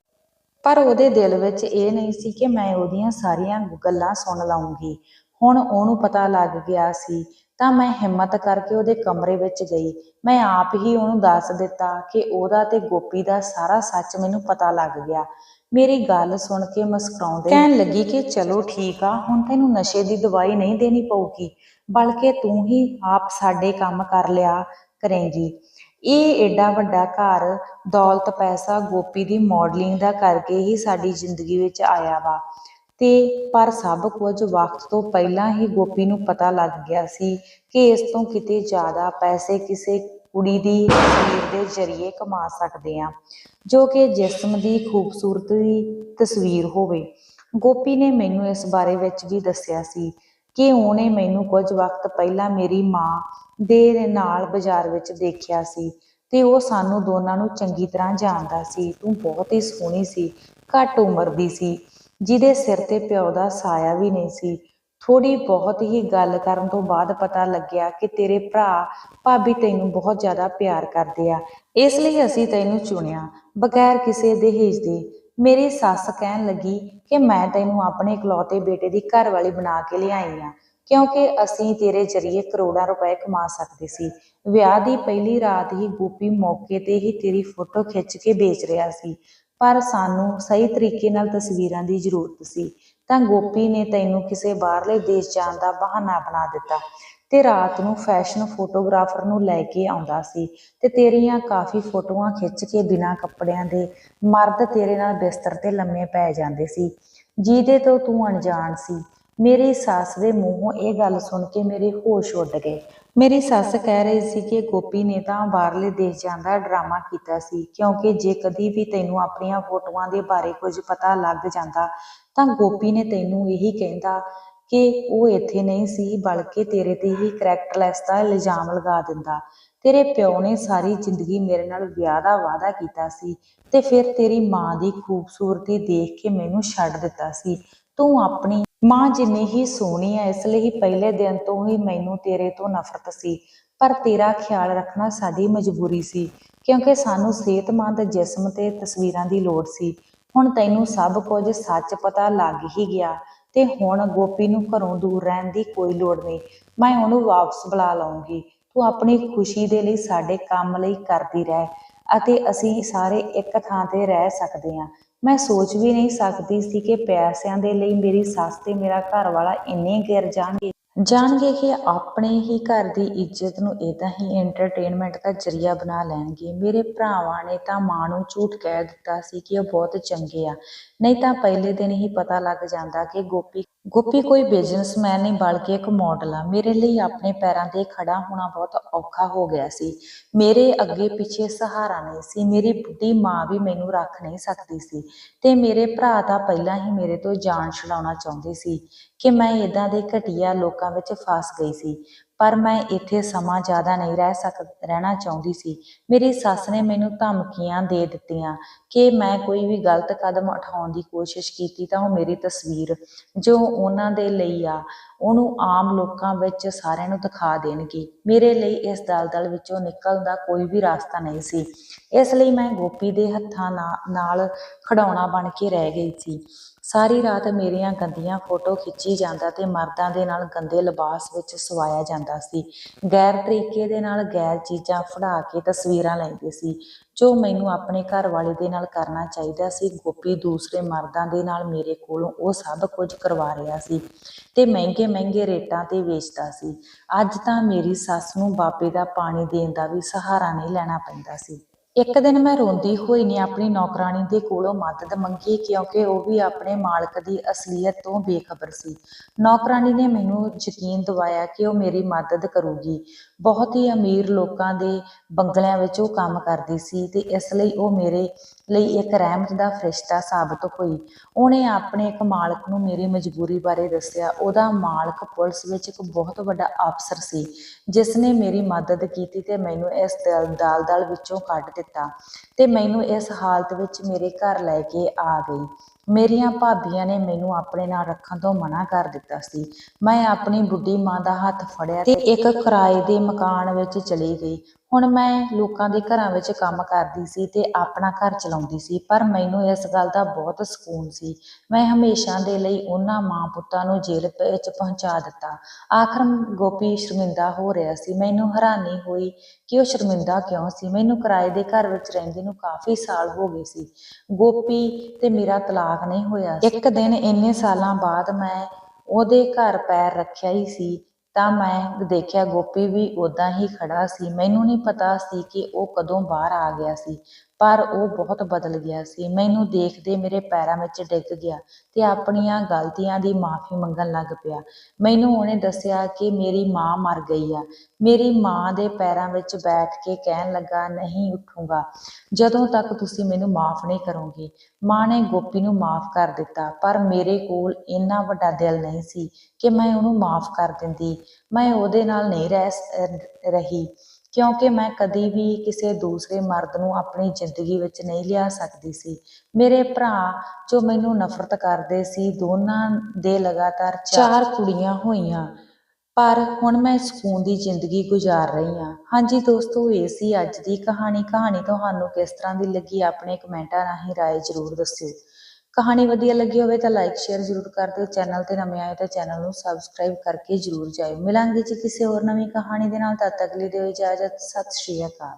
ਪਰ ਉਹਦੇ ਦਿਲ ਵਿੱਚ ਇਹ ਨਹੀਂ ਸੀ ਕਿ ਮੈਂ ਉਹਦੀਆਂ ਸਾਰੀਆਂ ਗੱਲਾਂ ਸੁਣ ਲਵਾਂਗੀ ਹੁਣ ਉਹਨੂੰ ਪਤਾ ਲੱਗ ਗਿਆ ਸੀ ਤਾਂ ਮੈਂ ਹਿੰਮਤ ਕਰਕੇ ਉਹਦੇ ਕਮਰੇ ਵਿੱਚ ਗਈ। ਮੈਂ ਆਪ ਹੀ ਉਹਨੂੰ ਦੱਸ ਦਿੱਤਾ ਕਿ ਉਹਦਾ ਤੇ ਗੋਪੀ ਦਾ ਸਾਰਾ ਸੱਚ ਮੈਨੂੰ ਪਤਾ ਲੱਗ ਗਿਆ। ਮੇਰੀ ਗੱਲ ਸੁਣ ਕੇ ਮੁਸਕਰਾਉਂਦੇ ਕਹਿਣ ਲੱਗੀ ਕਿ ਚਲੋ ਠੀਕ ਆ ਹੁਣ ਤੈਨੂੰ ਨਸ਼ੇ ਦੀ ਦਵਾਈ ਨਹੀਂ ਦੇਣੀ ਪਊਗੀ ਬਲਕਿ ਤੂੰ ਹੀ ਆਪ ਸਾਡੇ ਕੰਮ ਕਰ ਲਿਆ ਕਰੇਂਗੀ। ਇਹ ਏਡਾ ਵੱਡਾ ਘਰ ਦੌਲਤ ਪੈਸਾ ਗੋਪੀ ਦੀ ਮਾਡਲਿੰਗ ਦਾ ਕਰਕੇ ਹੀ ਸਾਡੀ ਜ਼ਿੰਦਗੀ ਵਿੱਚ ਆਇਆ ਵਾ। ਤੇ ਪਰ ਸਭ ਕੁਝ ਵਕਤ ਤੋਂ ਪਹਿਲਾਂ ਹੀ ਗੋਪੀ ਨੂੰ ਪਤਾ ਲੱਗ ਗਿਆ ਸੀ ਕਿ ਇਸ ਤੋਂ ਕਿਤੇ ਜ਼ਿਆਦਾ ਪੈਸੇ ਕਿਸੇ ਕੁੜੀ ਦੀ ਤਸਵੀਰ ਦੇ ਜ਼ਰੀਏ ਕਮਾ ਸਕਦੇ ਆ ਜੋ ਕਿ ਜਿਸਮ ਦੀ ਖੂਬਸੂਰਤੀ ਤਸਵੀਰ ਹੋਵੇ। ਗੋਪੀ ਨੇ ਮੈਨੂੰ ਇਸ ਬਾਰੇ ਵਿੱਚ ਵੀ ਦੱਸਿਆ ਸੀ ਕਿ ਉਹਨੇ ਮੈਨੂੰ ਕੁਝ ਵਕਤ ਪਹਿਲਾਂ ਮੇਰੀ ਮਾਂ ਦੇ ਨਾਲ ਬਾਜ਼ਾਰ ਵਿੱਚ ਦੇਖਿਆ ਸੀ ਤੇ ਉਹ ਸਾਨੂੰ ਦੋਨਾਂ ਨੂੰ ਚੰਗੀ ਤਰ੍ਹਾਂ ਜਾਣਦਾ ਸੀ। ਤੂੰ ਬਹੁਤ ਹੀ ਸੋਹਣੀ ਸੀ, ਘੱਟ ਉਮਰ ਦੀ ਸੀ। ਜਿਹਦੇ ਸਿਰ ਤੇ ਪਿਓ ਦਾ ਸਾਇਆ ਵੀ ਨਹੀਂ ਸੀ। ਥੋੜੀ ਬਹੁਤ ਹੀ ਗੱਲ ਕਰਨ ਤੋਂ ਬਾਅਦ ਪਤਾ ਲੱਗਿਆ ਕਿ ਤੇਰੇ ਭਰਾ ਭਾਬੀ ਤੈਨੂੰ ਬਹੁਤ ਜ਼ਿਆਦਾ ਪਿਆਰ ਕਰਦੇ ਆ। ਇਸ ਲਈ ਅਸੀਂ ਤੈਨੂੰ ਚੁਣਿਆ, ਬਗੈਰ ਕਿਸੇ ਦਹੇਜ ਦੇ। ਮੇਰੀ ਸੱਸ ਕਹਿਣ ਲੱਗੀ ਕਿ ਮੈਂ ਤੈਨੂੰ ਆਪਣੇ ਇਕਲੌਤੇ ਬੇਟੇ ਦੀ ਘਰਵਾਲੀ ਬਣਾ ਕੇ ਲਿਆਈ ਆ, ਕਿਉਂਕਿ ਅਸੀਂ ਤੇਰੇ ਜ਼ਰੀਏ ਕਰੋੜਾਂ ਰੁਪਏ ਕਮਾ ਸਕਦੇ ਸੀ। ਵਿਆਹ ਦੀ ਪਹਿਲੀ ਰਾਤ ਹੀ ਗੋਪੀ ਮੌਕੇ ਤੇ ਹੀ ਤੇਰੀ ਫੋਟੋ ਖਿੱਚ ਕੇ ਵੇਚ ਰਿਹਾ ਸੀ। ਪਰ ਸਾਨੂੰ ਸਹੀ ਤਰੀਕੇ ਨਾਲ ਤਸਵੀਰਾਂ ਦੀ ਜ਼ਰੂਰਤ ਸੀ। ਤਾਂ ਗੋਪੀ ਨੇ ਤੈਨੂੰ ਕਿਸੇ ਬਾਹਰਲੇ ਦੇਸ਼ ਜਾਣ ਦਾ ਬਹਾਨਾ ਬਣਾ ਦਿੱਤਾ ਤੇ ਰਾਤ ਨੂੰ ਫੈਸ਼ਨ ਫੋਟੋਗ੍ਰਾਫਰ ਨੂੰ ਲੈ ਕੇ ਆਉਂਦਾ ਸੀ ਤੇ ਤੇਰੀਆਂ ਕਾਫੀ ਫੋਟੋਆਂ ਖਿੱਚ ਕੇ ਬਿਨਾਂ ਕੱਪੜਿਆਂ ਦੇ ਮਰਦ ਤੇਰੇ ਨਾਲ ਬਿਸਤਰ ਤੇ ਲੰਮੇ ਪੈ ਜਾਂਦੇ ਸੀ। ਜਿਹਦੇ ਤੋਂ ਤੂੰ ਅਣਜਾਣ ਸੀ। ਮੇਰੀ ਸੱਸ ਦੇ ਮੂੰਹੋਂ ਇਹ ਗੱਲ ਸੁਣ ਕੇ ਮੇਰੇ ਹੋਸ਼ ਉੱਡ ਗਏ। ਮੇਰੀ ਸੱਸ ਕਹਿ ਰਹੀ ਸੀ ਕਿ ਗੋਪੀ ਨੇ ਤਾਂ ਬਾਹਰਲੇ ਦੇਸ਼ ਜਾਂਦਾ ਡਰਾਮਾ ਕੀਤਾ ਸੀ, ਕਿਉਂਕਿ ਜੇ ਕਦੀ ਵੀ ਤੈਨੂੰ ਆਪਣੀਆਂ ਫੋਟੋਆਂ ਦੇ ਬਾਰੇ ਕੁਝ ਪਤਾ ਲੱਗ ਜਾਂਦਾ, ਤਾਂ ਗੋਪੀ ਨੇ ਤੈਨੂੰ ਇਹੀ ਕਹਿੰਦਾ ਕਿ ਉਹ ਇੱਥੇ ਨਹੀਂ ਸੀ, ਬਲਕਿ ਤੇਰੇ ਤੇ ਹੀ ਕਰੈਕਟਰਲੈਸ ਦਾ ਇਲਜ਼ਾਮ ਲਗਾ ਦਿੰਦਾ। ਤੇਰੇ ਪਿਓ ਨੇ ਸਾਰੀ ਜ਼ਿੰਦਗੀ ਮੇਰੇ ਨਾਲ ਵਿਆਹ ਦਾ ਵਾਅਦਾ ਕੀਤਾ ਸੀ ਤੇ ਫਿਰ ਤੇਰੀ ਮਾਂ ਦੀ ਖੂਬਸੂਰਤੀ ਦੇਖ ਕੇ ਮੈਨੂੰ ਛੱਡ ਦਿੱਤਾ ਸੀ। ਤੂੰ ਆਪਣੀ ਮਾਂ ਜਿੰਨੀ ਹੀ ਸੋਹਣੀ ਹੈ ਇਸ ਲਈ ਪਹਿਲੇ ਦਿਨ ਤੋਂ ਹੀ ਮੈਨੂੰ ਤੇਰੇ ਤੋਂ ਨਫ਼ਰਤ ਸੀ। ਪਰ ਤੇਰਾ ਖਿਆਲ ਰੱਖਣਾ ਸਾਡੀ ਮਜਬੂਰੀ ਸੀ, ਕਿਉਂਕਿ ਸਾਨੂੰ ਸਿਹਤਮੰਦ ਜਿਸਮ ਤੇ ਤਸਵੀਰਾਂ ਦੀ ਲੋੜ ਸੀ। ਹੁਣ ਤੈਨੂੰ ਸਭ ਕੁਝ ਸੱਚ ਪਤਾ ਲੱਗ ਹੀ ਗਿਆ, ਤੇ ਹੁਣ ਗੋਪੀ ਨੂੰ ਘਰੋਂ ਦੂਰ ਰਹਿਣ ਦੀ ਕੋਈ ਲੋੜ ਨਹੀਂ। ਮੈਂ ਉਹਨੂੰ ਵਾਪਸ ਬੁਲਾ ਲਵਾਂਗੀ ਤੂੰ ਆਪਣੀ ਖੁਸ਼ੀ ਦੇ ਲਈ ਸਾਡੇ ਕੰਮ ਲਈ ਕਰਦੀ ਰਹਿ, ਅਤੇ ਅਸੀਂ ਸਾਰੇ ਇੱਕ ਥਾਂ ਤੇ ਰਹਿ ਸਕਦੇ ਹਾਂ। ਮੈਂ ਸੋਚ ਵੀ ਨਹੀਂ ਸਕਦੀ ਸੀ ਕਿ ਪੈਸਿਆਂ ਦੇ ਲਈ ਮੇਰੀ ਸੱਸ ਤੇ ਮੇਰਾ ਘਰ ਵਾਲਾ ਇੰਨੇ ਗਿਰ ਜਾਣਗੇ। ਜਾਣਗੇ ਕਿ ਆਪਣੇ ਹੀ ਘਰ ਦੀ ਇੱਜ਼ਤ ਨੂੰ ਇਦਾਂ ਹੀ ਐਂਟਰਟੇਨਮੈਂਟ ਦਾ ਜ਼ਰੀਆ ਬਣਾ ਲੈਣਗੇ। ਮੇਰੇ ਭਰਾਵਾਂ ਨੇ ਤਾਂ ਮਾਂ ਨੂੰ ਝੂਠ ਕਹਿ ਦਿੱਤਾ ਸੀ ਕਿ ਉਹ ਬਹੁਤ ਚੰਗੇ ਆ। ਨਹੀਂ ਤਾਂ ਪਹਿਲੇ ਦਿਨ ਹੀ ਪਤਾ ਲੱਗ ਜਾਂਦਾ ਕਿ ਗੋਪੀ ਗੋਪੀ ਕੋਈ ਬਿਜ਼ਨਸਮੈਨ ਨਹੀਂ, ਬਲਕਿ ਇੱਕ ਮਾਡਲ ਆ। ਮੇਰੇ ਲਈ ਆਪਣੇ ਪੈਰਾਂ ਤੇ ਖੜਾ ਹੋਣਾ ਬਹੁਤ ਔਖਾ ਹੋ ਗਿਆ ਸੀ। ਮੇਰੇ ਅੱਗੇ ਪਿੱਛੇ ਸਹਾਰਾ ਨਹੀਂ ਸੀ। ਮੇਰੀ ਬੁੱਢੀ ਮਾਂ ਵੀ ਮੈਨੂੰ ਰੱਖ ਨਹੀਂ ਸਕਦੀ ਸੀ। ਤੇ ਮੇਰੇ ਭਰਾ ਤਾਂ ਪਹਿਲਾਂ ਹੀ ਮੇਰੇ ਤੋਂ ਜਾਨ ਛੁਡਾਉਣਾ ਚਾਹੁੰਦੇ ਸੀ। ਕਿ ਮੈਂ ਇਦਾਂ ਦੇ ਘਟੀਆ ਲੋਕਾਂ ਵਿੱਚ ਫਸ ਗਈ ਸੀ, ਪਰ ਮੈਂ ਇੱਥੇ ਸਮਾਂ ਜ਼ਿਆਦਾ ਨਹੀਂ ਰਹਿ ਸਕ, ਰਹਿਣਾ ਚਾਹੁੰਦੀ ਸੀ। ਮੇਰੀ ਸੱਸ ਨੇ ਮੈਨੂੰ ਧਮਕੀਆਂ ਦੇ ਦਿੱਤੀਆਂ ਕਿ ਮੈਂ ਕੋਈ ਵੀ ਗਲਤ ਕਦਮ ਉਠਾਉਣ ਦੀ ਕੋਸ਼ਿਸ਼ ਕੀਤੀ ਤਾਂ ਉਹ ਮੇਰੀ ਤਸਵੀਰ ਜੋ ਉਹਨਾਂ ਦੇ ਲਈ ਆ, ਉਹਨੂੰ ਆਮ ਲੋਕਾਂ ਵਿੱਚ ਸਾਰਿਆਂ ਨੂੰ ਦਿਖਾ ਦੇਣਗੇ। ਮੇਰੇ ਲਈ ਇਸ ਦਲਦਲ ਵਿੱਚੋਂ ਨਿਕਲਣ ਦਾ ਕੋਈ ਵੀ ਰਸਤਾ ਨਹੀਂ ਸੀ। ਇਸ ਲਈ ਮੈਂ ਗੋਪੀ ਦੇ ਹੱਥਾਂ ਨਾ- ਨਾਲ ਖਿਡੌਣਾ ਬਣ ਕੇ ਰਹਿ ਗਈ ਸੀ। ਸਾਰੀ ਰਾਤ ਮੇਰੀਆਂ ਗੰਦੀਆਂ ਫੋਟੋ ਖਿੱਚੀ ਜਾਂਦਾ ਤੇ ਮਰਦਾਂ ਦੇ ਨਾਲ ਗੰਦੇ ਲਿਬਾਸ ਵਿੱਚ ਸਵਾਇਆ ਜਾਂਦਾ ਸੀ। ਗੈਰ ਤਰੀਕੇ ਦੇ ਨਾਲ ਗੈਰ ਚੀਜ਼ਾਂ ਫੜਾ ਕੇ ਤਸਵੀਰਾਂ ਲੈਂਦੇ ਸੀ। ਜੋ ਮੈਨੂੰ ਆਪਣੇ ਘਰ ਵਾਲੇ ਦੇ ਨਾਲ ਕਰਨਾ ਚਾਹੀਦਾ ਸੀ, ਗੋਪੀ ਦੂਸਰੇ ਮਰਦਾਂ ਦੇ ਨਾਲ ਮੇਰੇ ਕੋਲੋਂ ਉਹ ਸਭ ਕੁਝ ਕਰਵਾ ਰਿਹਾ ਸੀ ਤੇ ਮਹਿੰਗੇ ਮਹਿੰਗੇ ਰੇਟਾਂ ਤੇ ਵੇਚਦਾ ਸੀ। ਅੱਜ ਤਾਂ ਮੇਰੀ ਸੱਸ ਨੂੰ ਬਾਬੇ ਦਾ ਪਾਣੀ ਦੇਣ ਦਾ ਵੀ ਸਹਾਰਾ ਨਹੀਂ ਲੈਣਾ ਪੈਂਦਾ ਸੀ। ਇੱਕ ਦਿਨ ਮੈਂ ਰੋਂਦੀ ਹੋਈ ਨੇ ਆਪਣੀ ਨੌਕਰਾਣੀ ਦੇ ਕੋਲੋਂ ਮਦਦ ਮੰਗੀ ਕਿਉਂਕਿ ਉਹ ਵੀ ਆਪਣੇ ਮਾਲਕ ਦੀ ਅਸਲੀਅਤ ਤੋਂ ਬੇਖਬਰ ਸੀ। ਨੌਕਰਾਣੀ ਨੇ ਮੈਨੂੰ ਯਕੀਨ ਦਿਵਾਇਆ ਕਿ ਉਹ ਮੇਰੀ ਮਦਦ ਕਰੂਗੀ। ਬਹੁਤ ਹੀ ਅਮੀਰ ਲੋਕਾਂ ਦੇ ਬੰਗਲਿਆਂ ਵਿੱਚ ਉਹ ਕੰਮ ਕਰਦੀ ਸੀ ਤੇ ਇਸ ਲਈ ਉਹ ਮੇਰੇ ਲਈ ਇੱਕ ਰਹਿਮਤ ਦਾ ਫਰਿਸ਼ਤਾ ਸਾਬਤ ਹੋਈ। ਉਹਨੇ ਆਪਣੇ ਇੱਕ ਮਾਲਕ ਨੂੰ ਮੇਰੀ ਮਜਬੂਰੀ ਬਾਰੇ ਦੱਸਿਆ। ਉਹਦਾ ਮਾਲਕ ਪੁਲਿਸ ਵਿੱਚ ਇੱਕ ਬਹੁਤ ਵੱਡਾ ਅਫਸਰ ਸੀ ਜਿਸ ਨੇ ਮੇਰੀ ਮਦਦ ਕੀਤੀ ਤੇ ਮੈਨੂੰ ਇਸ ਦਲ ਦਲ ਵਿੱਚੋਂ ਕੱਢ ਦਿੱਤਾ ਤੇ ਮੈਨੂੰ ਇਸ ਹਾਲਤ ਵਿੱਚ ਮੇਰੇ ਘਰ ਲੈ ਕੇ ਆ ਗਈ। ਮੇਰੀਆਂ ਭਾਬੀਆਂ ਨੇ ਮੈਨੂੰ ਆਪਣੇ ਨਾਲ ਰੱਖਣ ਤੋਂ ਮਨਾ ਕਰ ਦਿੱਤਾ ਸੀ। ਮੈਂ ਆਪਣੀ ਬੁੱਢੀ ਮਾਂ ਦਾ ਹੱਥ ਫੜਿਆ ਤੇ ਇੱਕ ਕਿਰਾਏ ਦੇ ਮਕਾਨ ਵਿੱਚ ਚਲੀ ਗਈ। ਹੁਣ ਮੈਂ ਲੋਕਾਂ ਦੇ ਘਰਾਂ ਵਿੱਚ ਕੰਮ ਕਰਦੀ ਸੀ ਤੇ ਆਪਣਾ ਘਰ ਚਲਾਉਂਦੀ ਸੀ, ਪਰ ਮੈਨੂੰ ਇਸ ਗੱਲ ਦਾ ਬਹੁਤ ਸਕੂਨ ਸੀ। ਮੈਂ ਹਮੇਸ਼ਾ ਦੇ ਲਈ ਉਹਨਾਂ ਮਾਂ ਪੁੱਤਾਂ ਨੂੰ ਜੇਲ੍ਹ ਵਿੱਚ ਪਹੁੰਚਾ ਦਿੱਤਾ। ਆਖਰ ਗੋਪੀ ਸ਼ਰਮਿੰਦਾ ਹੋ ਰਿਹਾ ਸੀ। ਮੈਨੂੰ ਹੈਰਾਨੀ ਹੋਈ ਕਿ ਉਹ ਸ਼ਰਮਿੰਦਾ ਕਿਉਂ ਸੀ? ਮੈਨੂੰ ਕਿਰਾਏ ਦੇ ਘਰ ਵਿੱਚ ਰਹਿੰਦੇ ਨੂੰ ਕਾਫੀ ਸਾਲ ਹੋ ਗਏ ਸੀ। ਗੋਪੀ ਤੇ ਮੇਰਾ ਤਲਾਕ ਨਹੀਂ ਹੋਇਆ। ਇੱਕ ਦਿਨ ਇੰਨੇ ਸਾਲਾਂ ਬਾਅਦ ਮੈਂ ਉਹਦੇ ਘਰ ਪੈਰ ਰੱਖਿਆ ਹੀ ਸੀ। ਤਾਂ ਮੈਂ ਦੇਖਿਆ ਗੋਪੀ ਵੀ ਉਦਾਂ ਹੀ ਖੜਾ ਸੀ। ਮੈਨੂੰ ਨਹੀਂ ਪਤਾ ਸੀ ਕਿ ਉਹ ਕਦੋਂ ਬਾਹਰ ਆ ਗਿਆ ਸੀ। ਪਰ ਉਹ ਬਹੁਤ ਬਦਲ ਗਿਆ ਸੀ। ਮੈਨੂੰ ਦੇਖਦੇ ਮੇਰੇ ਪੈਰਾਂ ਵਿੱਚ ਡਿੱਗ ਗਿਆ ਤੇ ਆਪਣੀਆਂ ਗਲਤੀਆਂ ਦੀ ਮਾਫੀ ਮੰਗਣ ਲੱਗ ਪਿਆ। ਮੈਨੂੰ ਉਹਨੇ ਦੱਸਿਆ ਕਿ ਮੇਰੀ ਮਾਂ ਮਰ ਗਈ ਆ। ਮੇਰੀ ਮਾਂ ਦੇ ਪੈਰਾਂ ਵਿੱਚ ਬੈਠ ਕੇ ਕਹਿਣ ਲੱਗਾ, ਨਹੀਂ ਉੱਠੂੰਗਾ। ਜਦੋਂ ਤੱਕ ਤੁਸੀਂ ਮੈਨੂੰ ਮਾਫ ਨਹੀਂ ਕਰੋਗੇ। ਮਾਂ ਨੇ ਗੋਪੀ ਨੂੰ ਮਾਫ ਕਰ ਦਿੱਤਾ, ਪਰ ਮੇਰੇ ਕੋਲ ਇੰਨਾ ਵੱਡਾ ਦਿਲ ਨਹੀਂ ਸੀ ਕਿ ਮੈਂ ਉਹਨੂੰ ਮਾਫ ਕਰ ਦਿੰਦੀ। ਮੈਂ ਉਹਦੇ ਨਾਲ ਨਹੀਂ ਰਹਿ ਰਹੀ। ਕਿਉਂਕਿ ਮੈਂ ਕਦੀ ਵੀ ਕਿਸੇ ਦੂਸਰੇ ਮਰਦ ਨੂੰ ਆਪਣੀ ਜ਼ਿੰਦਗੀ ਵਿੱਚ ਨਹੀਂ ਲਿਆ ਸਕਦੀ ਸੀ। ਮੇਰੇ ਭਰਾ ਜੋ ਮੈਨੂੰ ਨਫ਼ਰਤ ਕਰਦੇ ਸੀ, ਦੋਨਾਂ ਦੇ ਲਗਾਤਾਰ ਚਾਰ ਕੁੜੀਆਂ ਹੋਈਆਂ। ਪਰ ਹੁਣ ਮੈਂ ਸਕੂਨ ਦੀ ਜ਼ਿੰਦਗੀ ਗੁਜ਼ਾਰ ਰਹੀ ਹਾਂ। ਹਾਂਜੀ ਦੋਸਤੋ, ਇਹ ਸੀ ਅੱਜ ਦੀ ਕਹਾਣੀ। ਕਹਾਣੀ ਤੁਹਾਨੂੰ ਕਿਸ ਤਰ੍ਹਾਂ ਦੀ ਲੱਗੀ, ਆਪਣੇ ਕਮੈਂਟਾਂ ਰਾਹੀਂ ਰਾਏ ਜ਼ਰੂਰ ਦੱਸਿਓ। ਕਹਾਣੀ ਵਧੀਆ ਲੱਗੀ ਹੋਵੇ ਤਾਂ ਲਾਈਕ ਸ਼ੇਅਰ ਜ਼ਰੂਰ ਕਰ ਦਿਓ। ਚੈਨਲ ਤੇ ਨਵੇਂ ਆਏ ਤਾਂ ਚੈਨਲ ਨੂੰ ਸਬਸਕ੍ਰਾਈਬ ਕਰਕੇ ਜ਼ਰੂਰ ਜਾਇਓ। ਮਿਲਾਂਗੇ ਜੀ ਕਿਸੇ ਹੋਰ ਨਵੀਂ ਕਹਾਣੀ ਦੇ ਨਾਲ। ਤਦ ਤੱਕ ਲਈ ਦਿਓ ਇਜਾਜ਼ਤ। ਸਤਿ ਸ਼੍ਰੀ ਅਕਾਲ।